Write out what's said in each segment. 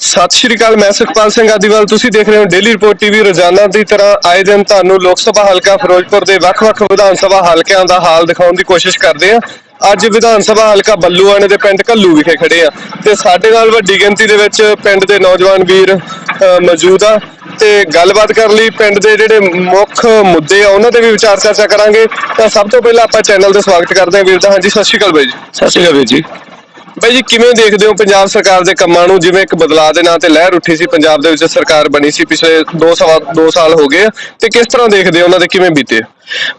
ਸਤਿ ਸ਼੍ਰੀ ਅਕਾਲ, ਮੈਂ ਸੁਖਪਾਲ ਸਿੰਘ ਆਦੀਵਾਲ। ਤੁਸੀਂ ਦੇਖ ਰਹੇ ਹੋ ਡੇਲੀ ਰਿਪੋਰਟ ਟੀਵੀ ਰੋਜ਼ਾਨਾ ਦੀ ਤਰ੍ਹਾਂ ਆਏ ਦਿਨ ਤੁਹਾਨੂੰ ਲੋਕ ਸਭਾ ਹਲਕਾ ਫਿਰੋਜ਼ਪੁਰ ਦੇ ਵੱਖ-ਵੱਖ ਵਿਧਾਨ ਸਭਾ ਹਲਕਿਆਂ ਦਾ ਹਾਲ ਦਿਖਾਉਣ ਦੀ ਕੋਸ਼ਿਸ਼ ਕਰਦੇ ਹਾਂ। ਅੱਜ ਵਿਧਾਨ ਸਭਾ ਹਲਕਾ ਬੱਲੂਆਣੇ ਦੇ ਪਿੰਡ ਕੱਲੂ ਵਿਖੇ ਖੜੇ ਆ ਤੇ ਸਾਡੇ ਨਾਲ ਵੱਡੀ ਗਿਣਤੀ ਦੇ ਵਿੱਚ ਪਿੰਡ ਦੇ ਨੌਜਵਾਨ ਵੀਰ ਮੌਜੂਦ ਆ। ਤੇ ਗੱਲਬਾਤ ਕਰਨ ਲਈ ਪਿੰਡ ਦੇ ਜਿਹੜੇ ਮੁੱਖ ਮੁੱਦੇ ਆ, ਉਹਨਾਂ ਤੇ ਵੀ ਵਿਚਾਰ ਚਰਚਾ ਕਰਾਂਗੇ। ਤਾਂ ਸਭ ਤੋਂ ਪਹਿਲਾਂ ਆਪਾਂ ਚੈਨਲ ਤੇ ਸਵਾਗਤ ਕਰਦੇ ਹਾਂ ਵੀਰ ਦਾ। ਹਾਂਜੀ, ਸਤਿ ਸ਼੍ਰੀ ਅਕਾਲ ਬਾਈ ਜੀ। ਸਤਿ ਸ਼੍ਰੀ ਅਕਾਲ ਵੀਰ ਜੀ। ਬਾਈ ਜੀ, ਕਿਵੇਂ ਦੇਖਦੇ ਹੋ ਪੰਜਾਬ ਸਰਕਾਰ ਦੇ ਕੰਮਾਂ ਨੂੰ? ਜਿਵੇਂ ਇੱਕ ਬਦਲਾਅ ਦੇ ਨਾਂ ਤੇ ਲਹਿਰ ਉੱਠੀ ਸੀ, ਪੰਜਾਬ ਦੇ ਵਿੱਚ ਸਰਕਾਰ ਬਣੀ ਸੀ ਪਿਛਲੇ 2 ਸਵਾ 2 ਸਾਲ ਹੋ ਗਏ ਤੇ ਕਿਸ ਤਰ੍ਹਾਂ ਦੇਖਦੇ ਹੋ? ਉਹਨਾਂ ਦੇ ਕਿਵੇਂ ਬੀਤੇ?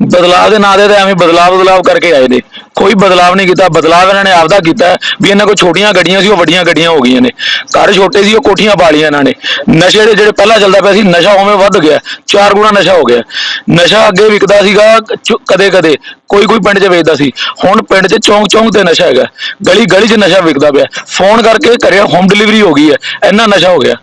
ਬਦਲਾਅ ਦੇ ਨਾਂ ਦੇ ਤੇ ਤਾਂ ਐਵੇਂ ਬਦਲਾਅ ਬਦਲਾਅ ਕਰਕੇ ਆਏ ਨੇ। ਕੋਈ ਬਦਲਾਅ ਨਹੀਂ ਕੀਤਾ ਬਦਲਾਅ ਇਹਨਾਂ ਨੇ ਆਪਦਾ ਕੀਤਾ ਵੀ ਇਹਨਾਂ ਕੋਲ ਛੋਟੀਆਂ ਗੱਡੀਆਂ ਸੀ, ਉਹ ਵੱਡੀਆਂ ਗੱਡੀਆਂ ਹੋ ਗਈਆਂ ਨੇ। ਘਰ ਛੋਟੇ ਸੀ, ਉਹ ਕੋਠੀਆਂ ਪਾ ਲਈਆਂ ਇਹਨਾਂ ਨੇ। ਨਸ਼ੇ ਦੇ ਜਿਹੜੇ ਪਹਿਲਾਂ ਚੱਲਦਾ ਪਿਆ ਸੀ, ਨਸ਼ਾ ਉਵੇਂ ਵੱਧ ਗਿਆ ਚਾਰ ਗੁਣਾ ਨਸ਼ਾ ਹੋ ਗਿਆ ਨਸ਼ਾ ਅੱਗੇ ਵਿਕਦਾ ਸੀਗਾ ਕਦੇ ਕਦੇ ਕੋਈ ਕੋਈ ਪਿੰਡ 'ਚ ਵੇਚਦਾ ਸੀ। ਹੁਣ ਪਿੰਡ 'ਚ ਚੌਂਕ ਚੌਂਕ ਤੇ ਨਸ਼ਾ ਹੈਗਾ। ਗਲੀ ਗਲੀ 'ਚ ਨਸ਼ਾ ਵਿਕਦਾ ਪਿਆ। ਫੋਨ ਕਰਕੇ ਘਰੇ ਹੋਮ ਡਿਲੀਵਰੀ ਹੋ ਗਈ ਹੈ। ਇੰਨਾ ਨਸ਼ਾ ਹੋ ਗਿਆ।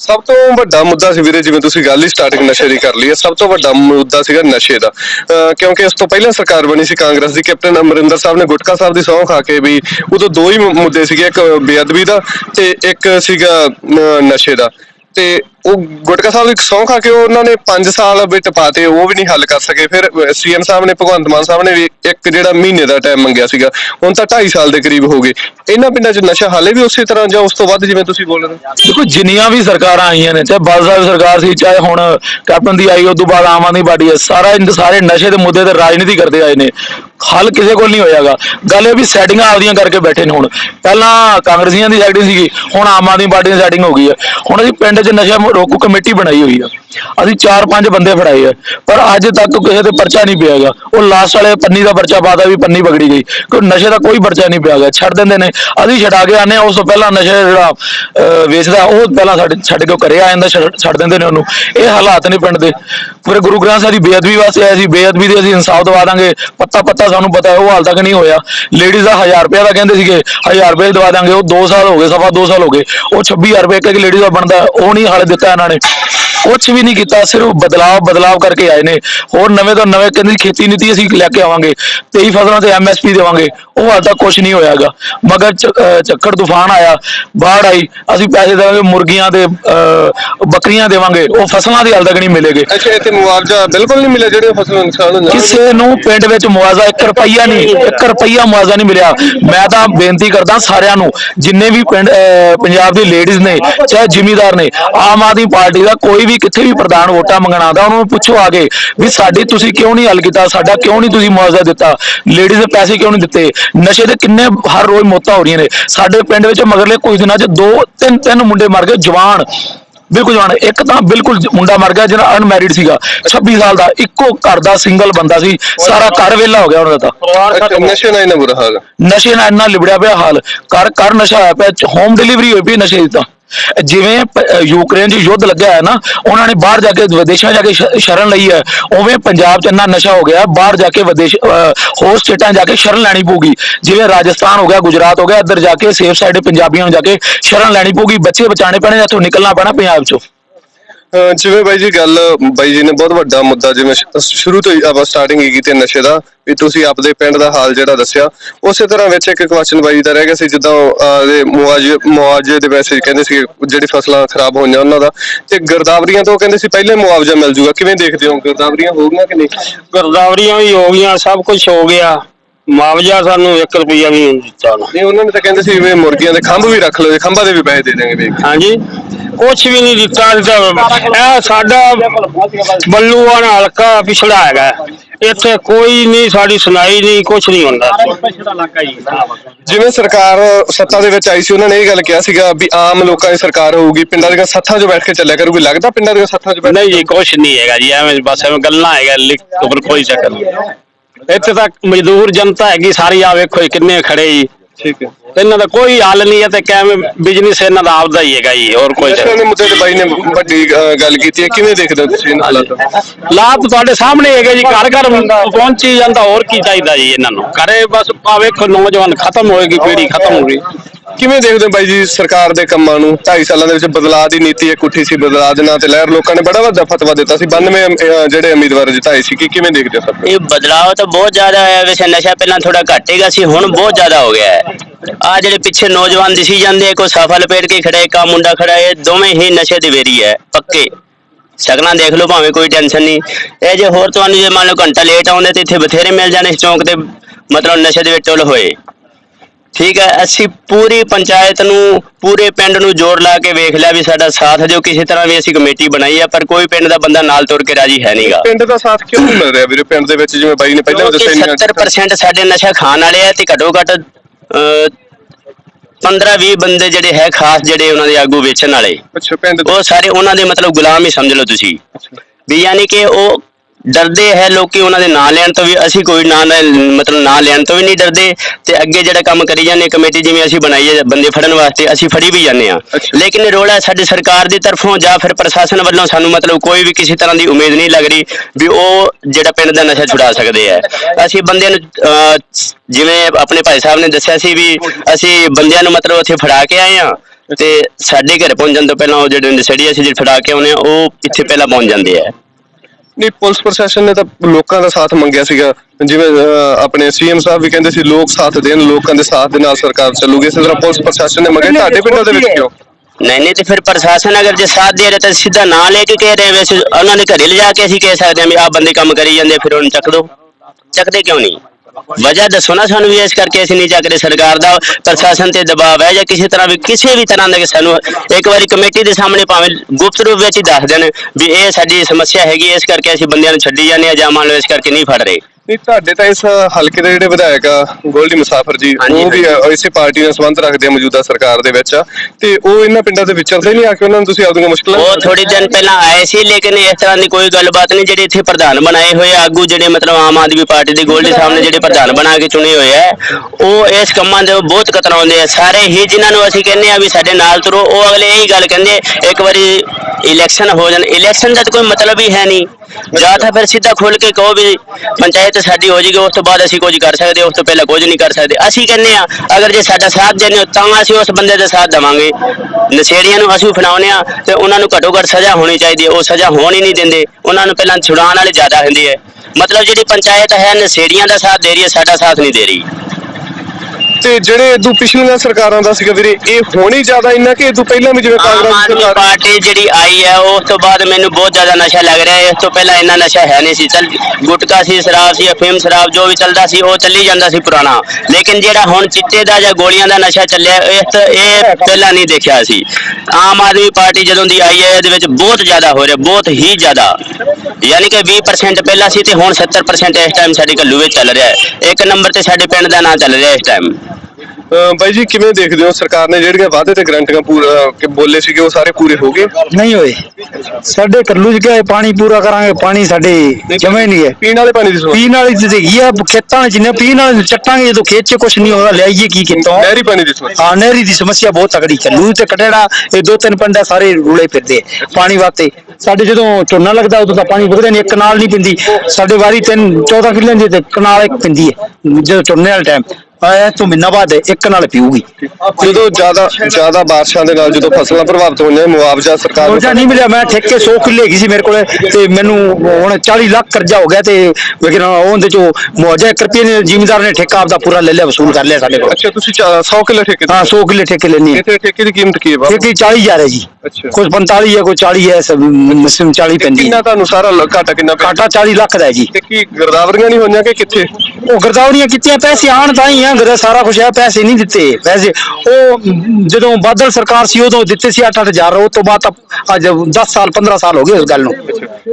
ਸਭ ਤੋਂ ਵੱਡਾ ਮੁੱਦਾ ਸੀ ਵੀਰੇ ਜਿਵੇਂ ਤੁਸੀਂ ਗੱਲ ਹੀ ਸਟਾਰਟਿੰਗ ਨਸ਼ੇ ਦੀ ਕਰ ਲਈ ਹੈ ਸਭ ਤੋਂ ਵੱਡਾ ਮੁੱਦਾ ਸੀਗਾ ਨਸ਼ੇ ਦਾ। ਅਹ ਕਿਉਂਕਿ ਇਸ ਤੋਂ ਪਹਿਲਾਂ ਸਰਕਾਰ ਬਣੀ ਸੀ ਕਾਂਗਰਸ ਦੀ ਕੈਪਟਨ ਅਮਰਿੰਦਰ ਸਾਹਿਬ ਨੇ ਗੁਟਕਾ ਸਾਹਿਬ ਦੀ ਸਹੁੰ ਖਾ ਕੇ ਵੀ ਉਦੋਂ ਦੋ ਹੀ ਮੁੱਦੇ ਸੀਗੇ ਇੱਕ ਬੇਅਦਬੀ ਦਾ ਤੇ ਇੱਕ ਸੀਗਾ ਅਹ, ਨਸ਼ੇ ਦਾ। ਤੇ ਉਹ ਗੁਟਕਾ ਸਾਹਿਬ ਦੀ ਸਹੁੰ ਖਾ ਕੇ ਉਹਨਾਂ ਨੇ 5 ਸਾਲ ਵੀ ਟਪਾਤੇ ਉਹ ਵੀ ਨਹੀਂ ਹੱਲ ਕਰ ਸਕੇ। ਫਿਰ ਸੀਐਮ ਸਾਹਿਬ ਨੇ, ਭਗਵੰਤ ਮਾਨ ਸਾਹਿਬ ਨੇ ਵੀ ਇੱਕ ਜਿਹੜਾ ਮਹੀਨੇ ਦਾ ਟਾਈਮ ਮੰਗਿਆ ਸੀਗਾ, ਹੁਣ ਤਾਂ 2.5 ਸਾਲ ਦੇ ਕਰੀਬ ਹੋ ਗਏ। ਇਹਨਾਂ ਪਿੰਡਾਂ 'ਚ ਨਸ਼ਾ ਹਾਲੇ ਵੀ ਉਸੇ ਤਰ੍ਹਾਂ ਜਾਂ ਉਸ ਤੋਂ ਵੱਧ ਜਿਵੇਂ ਤੁਸੀਂ ਬੋਲ ਰਹੇ ਹੋ? ਦੇਖੋ, ਜਿੰਨੀਆਂ ਵੀ ਸਰਕਾਰਾਂ ਆਈਆਂ ਨੇ, ਚਾਹੇ ਬਾਦਲ ਸਾਹਿਬ ਸਰਕਾਰ ਸੀ, ਚਾਹੇ ਹੁਣ ਕੈਪਟਨ ਦੀ ਆਈ ਉਸ ਤੋਂ ਬਾਅਦ ਆਮ ਆਦਮੀ ਪਾਰਟੀ ਹੈ, ਸਾਰਾ ਸਾਰੇ ਨਸ਼ੇ ਦੇ ਮੁੱਦੇ ਤੇ ਰਾਜਨੀਤੀ ਕਰਦੇ ਆਏ ਨੇ। ਹੱਲ ਕਿਸੇ ਕੋਲ ਨਹੀਂ ਹੋਇਆਗਾ। ਗੱਲ ਇਹ ਵੀ ਸੈਟਿੰਗਾਂ ਆਪਦੀਆਂ ਕਰਕੇ ਬੈਠੇ ਨੇ ਹੁਣ। ਪਹਿਲਾਂ ਕਾਂਗਰਸੀਆਂ ਦੀ ਸੈਟਿੰਗ ਸੀਗੀ, ਹੁਣ ਆਮ ਆਦਮੀ ਪਾਰਟੀ ਦੀ ਸੈਟਿੰਗ ਹੋ ਗਈ ਹੈ। ਹੁਣ ਅਸੀਂ ਪਿੰਡ 'ਚ ਨਸ਼ਾ ਰੋਕੂ ਕਮੇਟੀ ਬਣਾਈ ਹੋਈ ਆ। ਅਸੀਂ ਚਾਰ ਪੰਜ ਬੰਦੇ ਫੜਾਏ ਆ। ਪਰ ਅੱਜ ਤੱਕ ਕਿਸੇ ਤੇ ਪਰਚਾ ਨਹੀਂ ਪਿਆਗਾ ਉਹ ਲਾਸਟ ਵਾਲੇ ਪੰਨੀ ਦਾ ਪਰਚਾ ਪਾਦਾ ਵੀ ਪੰਨੀ ਪਕੜੀ ਗਈ। ਕੋਈ ਨਸ਼ੇ ਦਾ ਕੋਈ ਪਰਚਾ ਨਹੀਂ ਪਿਆਗਾ ਛੱਡ ਦਿੰਦੇ ਨੇ। ਅਸੀਂ ਛਡਾ ਕੇ ਆਨੇ ਉਸ ਤੋਂ ਪਹਿਲਾਂ ਨਸ਼ੇ ਜਿਹੜਾ ਵੇਚਦਾ, ਉਹ ਪਹਿਲਾਂ ਸਾਡੇ, ਛੱਡ ਕੇ ਘਰੇ ਆ ਜਾਂਦਾ। ਛੱਡ ਛੱਡ ਦਿੰਦੇ ਨੇ ਉਹਨੂੰ। ਇਹ ਹਾਲਾਤ ਨੇ ਪਿੰਡ ਦੇ। ਪੂਰੇ ਗੁਰੂ ਗ੍ਰੰਥ ਸਾਹਿਬ ਦੀ ਬੇਅਦਬੀ ਵਾਸਤੇ ਆਏ ਸੀ। ਬੇਅਦਬੀ ਦੇ ਅਸੀਂ ਇਨਸਾਫ ਦਵਾ ਦਾਂਗੇ। ਪੱਤਾ ਪੱਤਾ ਸਾਨੂੰ ਪਤਾ ਹੈ। ਉਹ ਹਾਲ ਤੱਕ ਨਹੀਂ ਹੋਇਆ। ਲੇਡੀਜ਼ ਦਾ 1000 ਰੁਪਏ ਦਾ ਕਹਿੰਦੇ ਸੀਗੇ 1000 ਰੁਪਏ ਦਵਾ ਦਾਂਗੇ। ਉਹ 2 ਸਾਲ ਹੋ ਗਏ, ਸਵਾ 2 ਸਾਲ ਹੋ ਗਏ। ਉਹ 26000 ਰੁਪਏ ਇੱਕ ਲੇਡੀਜ਼ ਦਾ ਬਣਦਾ। ਉਹ ਨਹੀਂ ਹਾਲੇ ਦਿੱਤਾ ਇਹਨਾਂ ਨੇ। ਕੁਛ ਵੀ ਨਹੀਂ ਕੀਤਾ ਸਿਰਫ ਬਦਲਾਵ ਬਦਲਾਵ ਕਰਕੇ ਆਏ ਨੇ। ਹੋਰ ਨਵੇਂ ਤੋਂ ਨਵੇਂ ਕਹਿੰਦੇ ਖੇਤੀ ਨੀਤੀ ਅਸੀਂ ਲੈ ਕੇ ਆਵਾਂਗੇ 23 ਫਸਲਾਂ ਤੇ ਐਮਐਸਪੀ ਦੇਵਾਂਗੇ ਉਹ ਹਾਲ ਤੱਕ ਕੁਛ ਨਹੀਂ ਹੋਇਆਗਾ। ਮਗਰ ਚੱਕਰ ਤੂਫਾਨ ਆਇਆ ਬਾੜ ਆਈ ਅਸੀਂ ਪੈਸੇ ਦੇਵਾਂਗੇ ਮੁਰਗੀਆਂ ਦੇ ਬੱਕਰੀਆਂ ਦੇਵਾਂਗੇ ਉਹ ਫਸਲਾਂ ਦੇ ਹਾਲ ਤੱਕ ਨਹੀਂ ਮਿਲੇਗੇ। ਅੱਛਾ ਇੱਥੇ ਮੁਆਵਜ਼ਾ ਬਿਲਕੁਲ ਨਹੀਂ ਮਿਲਿਆ ਜਿਹੜੇ ਫਸਲ ਨੁਕਸਾਨ ਹੁੰਦਾ ਕਿਸੇ ਨੂੰ ਪਿੰਡ ਵਿੱਚ ਮੁਆਵਜ਼ਾ 1 ਰੁਪਈਆ ਨਹੀਂ 1 ਰੁਪਈਆ ਮੁਆਵਜ਼ਾ ਨਹੀਂ ਮਿਲਿਆ। ਮੈਂ ਤਾਂ ਬੇਨਤੀ ਕਰਦਾ ਸਾਰਿਆਂ ਨੂੰ ਜਿੰਨੇ ਵੀ ਪਿੰਡ ਪੰਜਾਬ ਦੀ ਲੇਡੀਜ਼ ਨੇ ਚਾਹੇ ਜ਼ਿਮੀਦਾਰ ਨੇ ਆਮ ਆਦਮੀ ਪਾਰਟੀ ਦਾ ਕੋਈ ਵੀ ਕਿੱਥੇ ਵੀ ਪ੍ਰਧਾਨ ਵੋਟਾਂ ਮੰਗਣ ਆਉਂਦਾ ਉਹਨੂੰ ਪੁੱਛੋ ਆ ਕੇ ਵੀ ਸਾਡੀ ਤੁਸੀਂ ਕਿਉਂ ਨਹੀਂ ਹੱਲ ਕੀਤਾ ਸਾਡਾ ਕਿਉਂ ਨਹੀਂ ਤੁਸੀਂ ਮੁਆਵਜ਼ਾ ਦਿੱਤਾ? ਲੇਡੀਜ਼ ਦੇ ਪੈਸੇ ਕਿਉਂ ਨਹੀਂ ਦਿੱਤੇ? ਨਸ਼ੇ ਦੇ ਕਿੰਨੇ ਹਰ ਰੋਜ਼ ਮੌਤਾਂ ਹੋ ਰਹੀਆਂ ਨੇ। ਸਾਡੇ ਪਿੰਡ ਵਿੱਚ ਮਗਰਲੇ ਕੁਝ ਦਿਨਾਂ 'ਚ ਦੋ ਤਿੰਨ ਤਿੰਨ ਮੁੰਡੇ ਮਰ ਗਏ ਜਵਾਨ। ਬਿਲਕੁਲ ਜਵਾਨ। ਇੱਕ ਤਾਂ ਬਿਲਕੁਲ ਮੁੰਡਾ ਮਰ ਗਿਆ ਜਿਹੜਾ ਅਨਮੈਰਿਡ ਸੀਗਾ 26 ਸਾਲ ਦਾ। ਇੱਕੋ ਘਰ ਦਾ ਸਿੰਗਲ ਬੰਦਾ ਸੀ। ਸਾਰਾ ਘਰ ਵਿਹਲਾ ਹੋ ਗਿਆ ਉਹਨਾਂ ਦਾ ਤਾਂ। ਨਸ਼ੇ ਨਾਲ ਇਹਨਾਂ ਬੁਰਾ ਹਾਲ। ਨਸ਼ੇ ਨਾਲ ਇੰਨਾ ਲਿਬੜਿਆ ਪਿਆ ਹਾਲ। ਕਰ ਕਰ ਨਸ਼ਾ ਹੋਇਆ ਪਿਆ ਹੋਮ ਡਿਲੀਵਰੀ ਹੋਈ ਪਈ ਨਸ਼ੇ ਦੀ ਤਾਂ। ਜਿਵੇਂ ਪ- ਅਹ, ਯੂਕਰੇਨ 'ਚ ਯੁੱਧ ਲੱਗਿਆ ਹੈ ਨਾ, ਉਹਨਾਂ ਨੇ ਬਾਹਰ ਜਾ ਕੇ ਵਿਦੇਸ਼ਾਂ ਜਾ ਕੇ ਸ਼- ਸ਼ਰਨ ਲਈ ਹੈ। ਉਵੇਂ ਪੰਜਾਬ 'ਚ ਇੰਨਾ ਨਸ਼ਾ ਹੋ ਗਿਆ, ਬਾਹਰ ਜਾ ਕੇ ਵਿਦੇਸ਼, ਅਹ, ਹੋਰ ਸਟੇਟਾਂ ਜਾ ਕੇ ਸ਼ਰਨ ਲੈਣੀ ਪਊਗੀ। ਜਿਵੇਂ ਰਾਜਸਥਾਨ ਹੋ ਗਿਆ, ਗੁਜਰਾਤ ਹੋ ਗਿਆ, ਇੱਧਰ ਜਾ ਕੇ ਸੇਫ ਸਾਈਡ ਪੰਜਾਬੀਆਂ ਨੂੰ ਜਾ ਕੇ ਸ਼ਰਨ ਲੈਣੀ ਪਊਗੀ। ਬੱਚੇ ਬਚਾਣੇ ਪੈਣੇ ਇੱਥੋਂ ਨਿਕਲਣਾ ਪੈਣਾ ਪੰਜਾਬ 'ਚੋਂ? ਅਹ ਜਿਵੇਂ ਬਾਈ ਜੀ ਗੱਲ ਬਾਈ ਜੀ ਨੇ ਬਹੁਤ ਵੱਡਾ ਮੁੱਦਾ ਜਿਵੇਂ ਸ਼- ਸ਼ੁਰੂ ਤੋਂ ਹੀ ਆਪਾਂ ਸਟਾਰਟਿੰਗ ਹੀ ਕੀਤੀ ਨਸ਼ੇ ਦਾ ਵੀ ਤੁਸੀਂ ਆਪਦੇ ਪਿੰਡ ਦਾ ਹਾਲ ਜਿਹੜਾ ਦੱਸਿਆ ਉਸੇ ਤਰ੍ਹਾਂ ਵਿੱਚ ਇੱਕ ਕੁਐਸਚਨ ਬਾਈ ਦਾ ਰਹਿ ਗਿਆ ਸੀ ਜਿੱਦਾਂ ਅਹ, ਦੇ ਮੁਆਵਜ਼ੇ ਮੁਆਵਜ਼ੇ ਦੇ ਪੈਸੇ ਕਹਿੰਦੇ ਸੀ ਜਿਹੜੀ ਫਸਲਾਂ ਖਰਾਬ ਹੋਈਆਂ ਉਹਨਾਂ ਦਾ ਤੇ ਗਰਦਾਵਰੀਆਂ ਤੋਂ ਕਹਿੰਦੇ ਸੀ ਪਹਿਲੇ ਮੁਆਵਜ਼ਾ ਮਿਲ ਜੂਗਾ ਕਿਵੇਂ ਦੇਖਦੇ ਹੋ? ਗਰਦਾਵਰੀਆਂ ਹੋ ਗਈਆਂ ਕਿ ਨਹੀਂ? ਗਰਦਾਵਰੀਆਂ ਵੀ ਹੋ ਗਈਆਂ ਸਭ ਕੁਝ ਹੋ ਗਿਆ ਮੁਆਵਜ਼ਾ ਸਾਨੂੰ 1 ਰੁਪਿਆ ਵੀ ਨਹੀਂ ਦਿੱਤਾ ਉਹਨਾਂ ਨਹੀਂ ਉਹਨਾਂ ਨੇ ਤਾਂ ਕਹਿੰਦੇ ਸੀ ਵੀ ਮੁਰਗੀਆਂ ਦੇ ਖੰਭ ਵੀ ਰੱਖ ਲਓ ਖੰਭਾਂ ਦੇ ਵੀ ਪੈਸੇ ਦੇ ਦੇਣਗੇ ਵੇਖ ਹਾਂਜੀ। ਕੁਝ ਵੀ ਨਹੀਂ ਦਿੱਤਾ। ਇਹ ਸਾਡਾ ਬੱਲੂਆਣ ਹਲਕਾ ਪਿਛੜਾ ਹੈਗਾ। ਇੱਥੇ ਕੋਈ ਨਹੀਂ ਸਾਡੀ ਸੁਣਾਈ ਨਹੀਂ ਕੁਝ ਨਹੀਂ ਹੁੰਦਾ। ਜਿਵੇਂ ਸਰਕਾਰ ਸੱਤਾ ਦੇ ਵਿੱਚ ਆਈ ਸੀ ਉਹਨਾਂ ਨੇ ਇਹ ਗੱਲ ਕਿਹਾ ਸੀਗਾ ਵੀ ਆਮ ਲੋਕਾਂ ਦੀ ਸਰਕਾਰ ਹੋਊਗੀ ਪਿੰਡਾਂ ਦੀਆਂ ਸੱਥਾਂ 'ਚ ਬੈਠ ਕੇ ਚੱਲਿਆ ਕਰੂਗੀ। ਲੱਗਦਾ ਪਿੰਡਾਂ ਦੀਆਂ ਸੱਥਾਂ 'ਚ ਬੈਠ ਨਹੀਂ ਜੀ ਕੁਝ ਨਹੀਂ ਹੈਗਾ ਜੀ ਐਵੇਂ ਬਸ ਐਵੇਂ ਗੱਲਾਂ ਹੈਗਾ ਲਿਖ ਉੱਪਰ ਕੋਈ ਚੱਕਰ ਨਹੀਂ। ਇੱਥੇ ਤੱਕ ਮਜ਼ਦੂਰ ਜਨਤਾ ਹੈਗੀ ਸਾਰੀ ਆ ਵੇਖੋ ਕਿੰਨੇ ਖੜੇ ਜੀ। ਠੀਕ ਹੈ। ਇਹਨਾਂ ਦਾ ਕੋਈ ਹੱਲ ਨਹੀਂ ਹੈ ਤੇ ਕਿਵੇਂ ਬਿਜ਼ਨਸ ਇਹਨਾਂ ਦਾ ਆਪਦਾ ਹੀ ਹੈਗਾ ਜੀ ਹੋਰ ਕੋਈ ਨਸ਼ਿਆਂ ਦੇ ਮੁੱਦੇ ਤੇ ਬਾਈ ਨੇ ਵੱਡੀ ਅਹ, ਗੱਲ ਕੀਤੀ ਹੈ। ਕਿਵੇਂ ਦੇਖਦੇ ਹੋ ਤੁਸੀਂ ਇਹਨਾਂ ਹਾਲਾਤਾਂ? ਨੂੰ? ਲਾਭ ਤੁਹਾਡੇ ਸਾਹਮਣੇ ਹੈਗੇ ਜੀ ਘਰ ਘਰ ਪਹੁੰਚੀ ਜਾਂਦਾ ਹੋਰ ਕੀ ਚਾਹੀਦਾ ਜੀ ਇਹਨਾਂ ਨੂੰ? ਘਰੇ ਬਸ ਆ ਵੇਖੋ ਨੌਜਵਾਨ ਖਤਮ ਹੋਏਗੀ ਪੀੜ੍ਹੀ ਖਤਮ ਹੋ ਗਈ ਕਿਵੇਂ ਦੇਖਦੇ ਹੋ ਬਾਈ ਜੀ ਸਰਕਾਰ ਦੇ ਕੰਮਾਂ ਨੂੰ? 2.5 ਸਾਲਾਂ ਦੇ ਵਿੱਚ ਬਦਲਾਅ ਦੀ ਨੀਤੀ ਇੱਕ ਉੱਠੀ ਸੀ ਬਦਲਾਅ ਦੇ ਨਾਂ ਤੇ ਲਹਿਰ ਲੋਕਾਂ ਨੇ ਬੜਾ ਵੱਡਾ ਫਤਵਾ ਦਿੱਤਾ ਸੀ। 92 ਅਹ, ਜਿਹੜੇ ਉਮੀਦਵਾਰ ਜਿਤਾਏ ਸੀ ਕਿ ਕਿਵੇਂ ਦੇਖਦੇ ਹੋ ਸਰ? ਇਹ ਬਦਲਾਅ ਤਾਂ ਬਹੁਤ ਜ਼ਿਆਦਾ ਹੋਇਆ ਵੈਸੇ ਨਸ਼ਾ ਪਹਿਲਾਂ ਥੋੜਾ ਘੱਟ ਹੀਗਾ ਸੀ ਹੁਣ ਬਹੁਤ ਜ਼ਿਆਦਾ ਹੋ ਗਿਆ ਹੈ। ਆ ਜਿਹੜੇ ਪਿੱਛੇ ਨੌਜਵਾਨ ਦਿਸੀ ਜਾਂਦੇ ਕੋਈ ਸਾਫਾ ਲਪੇਟ ਕੇ ਖੜਾ ਇੱਕ ਆਹ ਮੁੰਡਾ ਖੜਾ ਹੈ ਦੋਵੇਂ ਹੀ ਨਸ਼ੇ ਦੀ ਵੇਰੀ ਹੈ ਪੱਕੇ। ਸ਼ਕਲਾਂ ਦੇਖ ਲਓ ਭਾਵੇਂ ਕੋਈ ਟੈਨਸ਼ਨ ਨਹੀਂ। ਇਹ ਜੇ ਹੋਰ ਤੁਹਾਨੂੰ ਜੇ ਮੰਨ ਲਓ ਘੰਟਾ ਲੇਟ ਆਉਂਦੇ ਤੇ ਇੱਥੇ ਬਥੇਰੇ ਮਿਲ ਜਾਣੇ ਇਸ ਚੌਂਕ ਤੇ ਮਤਲਬ ਨਸ਼ੇ ਦੇ ਵਿੱਚ ਟੁੱਲ ਹੋਏ। ਠੀਕ ਹੈ ਅਸੀਂ ਪੂਰੀ ਪੰਚਾਇਤ ਨੂੰ ਪੂਰੇ ਪਿੰਡ ਨੂੰ ਜ਼ੋਰ ਲਾ ਕੇ ਵੇਖ ਲਿਆ ਵੀ ਸਾਡਾ ਸਾਥ ਦਿਓ ਕਿਸੇ ਤਰ੍ਹਾਂ ਵੀ ਅਸੀਂ ਕਮੇਟੀ ਬਣਾਈ ਹੈ ਪਰ ਕੋਈ ਪਿੰਡ ਦਾ ਬੰਦਾ ਨਾਲ ਤੁਰ ਕੇ ਰਾਜੀ ਹੈ ਨਹੀਂਗਾ। ਪਿੰਡ ਦਾ ਸਾਥ ਕਿਉਂ ਨਹੀਂ ਮਿਲ ਰਿਹਾ ਵੀਰੇ? ਪਿੰਡ ਦੇ ਵਿੱਚ ਜਿਵੇਂ ਬਾਈ ਨੇ ਪਹਿਲਾਂ ਵੀ ਦੱਸਿਆ ਕਿਉਂਕਿ 70% ਸਾਡੇ ਨਸ਼ਾ ਖਾਣ ਵਾਲੇ ਆ ਤੇ ਘੱਟੋ ਘੱਟ 15-20 ਬੰਦੇ ਜਿਹੜੇ ਹੈ ਖਾਸ ਜਿਹੜੇ ਉਹਨਾਂ ਦੇ ਆਗੂ ਵੇਚਣ ਵਾਲੇ। ਉਹ ਸਾਰੇ ਉਹਨਾਂ ਦੇ ਮਤਲਬ ਗੁਲਾਮ ਹੀ ਸਮਝ ਲਓ ਤੁਸੀਂ। ਵੀ ਯਾਨੀ ਕਿ ਉਹ ਡਰਦੇ ਹੈ ਲੋਕੀ ਉਹਨਾਂ ਦੇ ਨਾਂ ਲੈਣ ਤੋਂ ਵੀ ਅਸੀਂ ਕੋਈ ਨਾਂ ਲੈ- ਮਤਲਬ ਨਾਂ ਲੈਣ ਤੋਂ ਵੀ ਨਹੀਂ ਡਰਦੇ। ਤੇ ਅੱਗੇ ਜਿਹੜਾ ਕੰਮ ਕਰੀ ਜਾਂਦੇ ਕਮੇਟੀ ਜਿਵੇਂ ਅਸੀਂ ਬਣਾਈ ਹੈ ਬੰਦੇ ਫੜਨ ਵਾਸਤੇ ਅਸੀਂ ਫੜੀ ਵੀ ਜਾਂਦੇ ਆ। ਲੇਕਿਨ ਰੋਲਾ ਸਾਡੀ ਸਰਕਾਰ ਦੀ ਤਰਫੋਂ ਜਾਂ ਫਿਰ ਪ੍ਰਸ਼ਾਸਨ ਵੱਲੋਂ ਸਾਨੂੰ ਮਤਲਬ ਕੋਈ ਵੀ ਕਿਸੇ ਤਰ੍ਹਾਂ ਦੀ ਉਮੀਦ ਨਹੀਂ ਲੱਗ ਰਹੀ ਵੀ ਉਹ ਜਿਹੜਾ ਪਿੰਡ ਦਾ ਨਸ਼ਾ ਛੁਡਾ ਸਕਦੇ ਆ। ਅਸੀਂ ਬੰਦਿਆਂ ਨੂੰ ਅਹ, ਜਿਵੇਂ ਆਪਣੇ ਭਾਈ ਸਾਹਿਬ ਨੇ ਦੱਸਿਆ ਸੀ ਵੀ ਅਸੀਂ ਬੰਦਿਆਂ ਨੂੰ ਮਤਲਬ ਉੱਥੇ ਫੜਾ ਕੇ ਆਏ ਆ ਤੇ ਸਾਡੇ ਘਰ ਪਹੁੰਚਣ ਤੋਂ ਪਹਿਲਾਂ ਉਹ ਜਿਹੜੇ ਨਸ਼ੇੜੀ ਅਸੀਂ ਜਿਹੜੇ ਫੜਾ ਕੇ ਆਉਨੇ ਆ ਉਹ ਇੱਥੇ ਪਹਿਲਾਂ ਪਹੁੰਚ ਜਾਂਦੇ ਆ। ਨਹੀਂ ਪੁਲਿਸ ਪ੍ਰਸ਼ਾਸਨ ਨੇ ਤਾਂ ਲੋਕਾਂ ਦਾ ਸਾਥ ਮੰਗਿਆ ਸੀਗਾ। ਜਿਵੇਂ ਅਹ, ਆਪਣੇ ਸੀਐਮ ਸਾਹਿਬ ਵੀ ਕਹਿੰਦੇ ਸੀ ਲੋਕ ਸਾਥ ਦੇਣ ਲੋਕਾਂ ਦੇ ਸਾਥ ਦੇ ਨਾਲ ਸਰਕਾਰ ਚੱਲੂਗੀ। ਇਸੇ ਤਰ੍ਹਾਂ ਪੁਲਿਸ ਪ੍ਰਸ਼ਾਸਨ ਨੇ ਮੰਗਿਆ। ਤੁਹਾਡੇ ਪਿੰਡਾਂ ਦੇ ਵਿੱਚ ਕਿਉਂ? ਨਹੀਂ ਨਹੀਂ ਤੇ ਫਿਰ ਪ੍ਰਸ਼ਾਸਨ ਅਗਰ ਜੇ ਸਾਥ ਦੇ ਰਿਹਾ ਤਾਂ ਸਿੱਧਾ ਨਾਂ ਲੈ ਕੇ ਕਹਿ ਰਹੇ ਵੈਸੇ। ਉਹਨਾਂ ਦੇ ਘਰੇ ਲਿਜਾ ਕੇ ਅਸੀਂ ਕਹਿ ਸਕਦੇ ਹਾਂ ਵੀ ਆਹ ਬੰਦੇ ਕੰਮ ਕਰੀ ਜਾਂਦੇ ਫਿਰ ਉਹਨੂੰ ਚੱਕ ਦੋ। ਚੱਕਦੇ ਕਿਉਂ ਨਹੀਂ? ਵਜ੍ਹਾ ਦੱਸੋ ਨਾ ਸਾਨੂੰ ਵੀ ਇਸ ਕਰਕੇ ਅਸੀਂ ਨਹੀਂ ਜਾ ਕੇ ਸਰਕਾਰ ਦਾ ਪ੍ਰਸ਼ਾਸਨ ਤੇ ਦਬਾਅ ਹੈ ਜਾਂ ਕਿਸੇ ਤਰ੍ਹਾਂ ਵੀ ਕਿਸੇ ਵੀ ਤਰ੍ਹਾਂ ਦਾ ਸਾਨੂੰ ਇੱਕ ਵਾਰੀ ਕਮੇਟੀ ਦੇ ਸਾਹਮਣੇ ਭਾਵੇਂ ਗੁਪਤ ਰੂਪ ਵਿੱਚ ਹੀ ਦੱਸ ਦੇਣ ਵੀ ਇਹ ਸਾਡੀ ਸਮੱਸਿਆ ਹੈਗੀ ਇਸ ਕਰਕੇ ਅਸੀਂ ਬੰਦਿਆਂ ਨੂੰ ਛੱਡੀ ਜਾਂਦੇ ਹਾਂ ਜਾਂ ਮੰਨ ਲਓ ਇਸ ਕਰਕੇ ਨਹੀਂ ਫੜ ਰਹੇ। ਨਹੀਂ ਤੁਹਾਡੇ ਤਾਂ ਇਸ ਹਲਕੇ ਦੇ ਜਿਹੜੇ ਵਿਧਾਇਕ ਆ ਗੋਲਡੀ ਮੁਸਾਫਰ ਜੀ ਉਹ ਵੀ ਇਸੇ ਪਾਰਟੀ ਨਾਲ ਸੰਬੰਧ ਰੱਖਦੇ ਆ ਮੌਜੂਦਾ ਸਰਕਾਰ ਦੇ ਵਿੱਚ। ਤੇ ਉਹ ਇਹਨਾਂ ਪਿੰਡਾਂ ਦੇ ਵਿਚਰਦੇ ਨਹੀਂ ਆ ਕੇ ਉਹਨਾਂ ਨੂੰ ਤੁਸੀਂ ਆਪਦੀਆਂ ਮੁਸ਼ਕਲਾਂ ਉਹ ਥੋੜੀ ਦਿਨ ਪਹਿਲਾਂ ਆਏ ਸੀ ਲੇਕਿਨ ਇਸ ਤਰ੍ਹਾਂ ਦੀ ਕੋਈ ਗੱਲਬਾਤ ਨਹੀਂ ਜਿਹੜੇ ਇੱਥੇ ਪ੍ਰਧਾਨ ਬਣਾਏ ਹੋਏ ਆਗੂ ਜਿਹੜੇ ਮਤਲਬ ਆਮ ਆਦਮੀ ਪਾਰਟੀ ਦੇ ਗੋਲਡੀ ਸਾਹਿਬ ਨੇ ਜਿਹੜੇ ਪ੍ਰਧਾਨ ਬਣਾ ਕੇ ਚੁਣੇ ਹੋਏ ਆ ਉਹ ਇਸ ਕੰਮਾਂ ਦੇ ਬਹੁਤ ਕਤਰਾਉਂਦੇ ਆ। ਸਾਰੇ ਹੀ ਜਿਨ੍ਹਾਂ ਨੂੰ ਅਸੀਂ ਕਹਿੰਦੇ ਆ ਵੀ ਸਾਡੇ ਨਾਲ ਤੁਰੋ ਉਹ ਅਗਲੇ ਇਹੀ ਗੱਲ ਕਹਿੰਦੇ ਇੱਕ ਵਾਰੀ ਇਲੈਕਸ਼ਨ ਹੋ ਜਾਣ। ਇਲੈਕਸ਼ਨ ਦਾ ਤਾਂ ਕੋਈ ਮਤਲਬ ਹੀ ਹੈ ਨਹੀਂ। ਜਾਂ ਤਾਂ ਫਿਰ ਸਿੱਧਾ ਖੋਲ ਕੇ ਕਹੋ ਵੀ ਪੰਚਾਇਤ ਸਾਡੀ ਹੋ ਜਾਏਗੀ ਉਸ ਤੋਂ ਬਾਅਦ ਅਸੀਂ ਕੁਝ ਕਰ ਸਕਦੇ ਉਸ ਤੋਂ ਪਹਿਲਾਂ ਕੁਝ ਨਹੀਂ ਕਰ ਸਕਦੇ। ਅਸੀਂ ਕਹਿੰਦੇ ਆ ਅਗਰ ਜੇ ਸਾਡਾ ਸਾਥ ਦੇਣੇ ਹੋ ਤਾਂ ਅਸੀਂ ਉਸ ਬੰਦੇ ਦਾ ਸਾਥ ਦੇਵਾਂਗੇ। ਨਸ਼ੇੜੀਆਂ ਨੂੰ ਅਸੀਂ ਫੜਾਉਂਦੇ ਆ ਤੇ ਉਹਨਾਂ ਨੂੰ ਘੱਟੋ ਘੱਟ ਸਜ਼ਾ ਹੋਣੀ ਚਾਹੀਦੀ ਹੈ। ਉਹ ਸਜ਼ਾ ਹੋਣ ਹੀ ਨਹੀਂ ਦਿੰਦੇ। ਉਹਨਾਂ ਨੂੰ ਪਹਿਲਾਂ ਛੁਡਾਉਣ ਵਾਲੇ ਜ਼ਿਆਦਾ ਹੁੰਦੇ ਹੈ। ਮਤਲਬ ਜਿਹੜੀ ਪੰਚਾਇਤ ਹੈ, ਨਸ਼ੇੜੀਆਂ ਦਾ ਸਾਥ ਦੇ ਰਹੀ ਹੈ, ਸਾਡਾ ਸਾਥ ਨਹੀਂ ਦੇ ਰਹੀ। ਤੇ ਜਿਹੜੇ ਇਦੋਂ ਪਿਛਲੀਆਂ ਸਰਕਾਰਾਂ ਦਾ ਸੀਗਾ ਵੀਰੇ ਇਹ ਹੋਣੀ ਜ਼ਿਆਦਾ ਇੰਨਾ ਕਿ ਇਦੋਂ ਪਹਿਲਾਂ ਵੀ ਜਿਵੇਂ ਆਮ ਕਾਂਗਰਸ ਆਦਮੀ ਸਰਕਾਰ ਪਾਰਟੀ ਜਿਹੜੀ ਆਈ ਹੈ ਉਸ ਤੋਂ ਬਾਅਦ ਮੈਨੂੰ ਬਹੁਤ ਜ਼ਿਆਦਾ ਨਸ਼ਾ ਲੱਗ ਰਿਹਾ ਹੈ। ਇਸ ਤੋਂ ਪਹਿਲਾਂ ਇੰਨਾ ਨਸ਼ਾ ਹੈ ਨਹੀਂ ਸੀ। ਚੱਲ ਗੁਟਕਾ ਸੀ ਸ਼ਰਾਬ ਸੀ ਅਫੀਮ ਸ਼ਰਾਬ ਜੋ ਵੀ ਚੱਲਦਾ ਸੀ ਉਹ ਚੱਲੀ ਜਾਂਦਾ ਸੀ ਪੁਰਾਣਾ। ਲੇਕਿਨ ਜਿਹੜਾ ਹੁਣ ਚਿੱਟੇ ਦਾ ਜਾਂ ਗੋਲੀਆਂ ਦਾ ਨਸ਼ਾ ਚੱਲਿਆ ਇਹ ਤਾਂ ਇਹ ਪਹਿਲਾਂ ਨਹੀਂ ਦੇਖਿਆ ਸੀ। ਆਮ ਆਦਮੀ ਪਾਰਟੀ ਜਦੋਂ ਦੀ ਆਈ ਹੈ ਇਹਦੇ ਵਿੱਚ ਬਹੁਤ ਜ਼ਿਆਦਾ ਹੋ ਰਿਹਾ ਬਹੁਤ ਹੀ ਜ਼ਿਆਦਾ। ਯਾਨੀ ਕਿ 20% ਪਹਿਲਾਂ ਸੀ ਤੇ ਹੁਣ 70% ਇਸ ਟਾਈਮ ਸਾਡੇ ਕੱਲੂ ਵਿੱਚ ਚੱਲ ਰਿਹਾ ਹੈ। ਇੱਕ ਨੰਬਰ ਤੇ ਸਾਡੇ ਪਿੰਡ ਦਾ ਨਾਂ ਚੱਲ ਰਿਹਾ ਇਸ ਟਾਈਮ ਬਾਈ ਜੀ ਕਿਵੇਂ ਦੇਖਦੇ ਹੋ ਸਰਕਾਰ ਨੇ ਜਿਹੜੀਆਂ ਵਾਅਦੇ ਤੇ ਗਰੰਟੀਆਂ ਪੂਰਾ ਕਿ ਬੋਲੇ ਸੀਗੇ ਉਹ ਸਾਰੇ ਪੂਰੇ ਹੋ ਗਏ? ਨਹੀਂ ਹੋਏ। ਸਾਡੇ ਕੱਲੂ ਚ ਕਿਹਾ ਪਾਣੀ ਪੂਰਾ ਕਰਾਂਗੇ ਪਾਣੀ ਸਾਡੇ ਜਮੇ ਨਹੀਂ ਹੈ। ਪੀਣ ਵਾਲੇ ਪਾਣੀ ਦੀ ਸਮੱਸਿਆ ਪੀਣ ਵਾਲੀ ਤੇ ਹੈਗੀ ਆ ਖੇਤਾਂ ਵਿੱਚ ਜਿੰਨੇ ਪੀਣ ਵਾਲੇ ਚੱਟਾਂਗੇ ਜਦੋਂ ਖੇਤ 'ਚ ਕੁਝ ਨਹੀਂ ਹੋਗਾ ਲਿਆਈਏ ਕੀ ਖੇਤੋਂ ਨਹਿਰੀ ਪਾਣੀ ਦੀ ਸਮੱਸਿਆ। ਹਾਂ ਨਹਿਰੀ ਦੀ ਸਮੱਸਿਆ ਬਹੁਤ ਤਕੜੀ ਕੱਲੂ ਤੇ ਕਟੇੜਾ ਇਹ ਦੋ ਤਿੰਨ ਪਿੰਡਾਂ ਸਾਰੇ ਰੂਲੇ ਫਿਰਦੇ ਪਾਣੀ ਵਾਸਤੇ। ਸਾਡੇ ਜਦੋਂ ਝੋਨਾ ਲੱਗਦਾ ਉਦੋਂ ਤਾਂ ਪਾਣੀ ਵਗਦਾ ਨਹੀਂ ਇੱਕ ਕਨਾਲ ਨਹੀਂ ਪਿੰਦੀ। ਸਾਡੇ ਵਾਰੀ ਤਿੰਨ 14 ਕਿੱਲੇ ਦੀ ਤੇ ਕਨਾਲ ਇੱਕ ਪਿੰਦੀ ਹੈ ਜਦੋਂ ਝੋਨੇ ਵਾਲੇ ਟਾਈਮ ਐ ਤੋਂ ਬਾਅਦ ਇੱਕ ਨਾਲ ਪੀਊਗੀ। ਜਦੋਂ ਜ਼ਿਆਦਾ ਜ਼ਿਆਦਾ ਬਾਰਿਸ਼ਾਂ ਦੇ ਨਾਲ ਜਦੋਂ ਫਸਲਾਂ ਪ੍ਰਭਾਵਿਤ ਹੋਈਆਂ ਮੁਆਵਜ਼ਾ ਸਰਕਾਰ ਨੂੰ ਮੁਆਵਜ਼ਾ ਨਹੀਂ ਮਿਲਿਆ। ਮੈਂ ਠੇਕੇ 100 ਕਿੱਲੇ ਹੈਗੀ ਸੀ ਮੇਰੇ ਕੋਲੇ ਤੇ ਮੈਨੂੰ ਹੁਣ 40 ਲੱਖ ਕਰਜ਼ਾ ਹੋ ਗਿਆ ਤੇ ਲੇਕਿਨ ਉਹਦੇ ਚੋਂ ਮੁਆਵਜ਼ਾ 1 ਰੁਪਏ ਨੇ ਜ਼ਿਮੀਦਾਰ ਨੇ ਠੇਕਾ ਆਪਦਾ ਪੂਰਾ ਲੈ ਲਿਆ ਵਸੂਲ ਕਰ ਲਿਆ ਸਾਡੇ ਕੋਲ। ਅੱਛਾ ਤੁਸੀਂ 100 ਕਿੱਲੇ ਠੇਕੇ ਹਾਂ 100 ਕਿੱਲੇ ਠੇਕੇ ਲੈਣੀ ਹੈ ਠੇਕੇ ਦੀ ਕੀਮਤ ਕੀ ਹੈ ਬਾਬੂ? ਠੇਕੇ 40000 ਹੈ ਜੀ। ਕੁਝ 45 ਹੈ ਕੋਈ 40 ਹੈ ਸਭ ਮਸਮ 40 ਪੈਂਦੀ ਕਿੰਨਾ ਤੁਹਾਨੂੰ ਸਾਰਾ ਘਾਟਾ ਕਿੰਨਾ ਕਾਟਾ 40 ਲੱਖ ਦਾ ਹੈ ਜੀ। ਤੇ ਕੀ ਗਰਦਾਵਰੀਆਂ ਨਹੀਂ ਹੋਈਆਂ ਕਿ ਕਿੱਥੇ? ਉਹ ਗਰਦਾਵਰੀਆਂ ਕੀਤੀਆਂ ਪੈਸੇ ਆਣ ਤਾਂ ਹੀ। ਆ ਗਰਦਾ ਸਾਰਾ ਕੁਝ ਹੈ ਪੈਸੇ ਨਹੀਂ ਦਿੱਤੇ ਪੈਸੇ ਉਹ ਮ, ਜਦੋਂ ਬਾਦਲ ਸਰਕਾਰ ਸੀ ਉਦੋਂ ਦਿੱਤੇ ਸੀ 8-8000 ਉਹ ਤੋਂ ਬਾਅਦ ਤਾਂ ਅੱਜ 10 ਸਾਲ 15 ਸਾਲ ਹੋ ਗਏ ਉਸ ਗੱਲ ਨੂੰ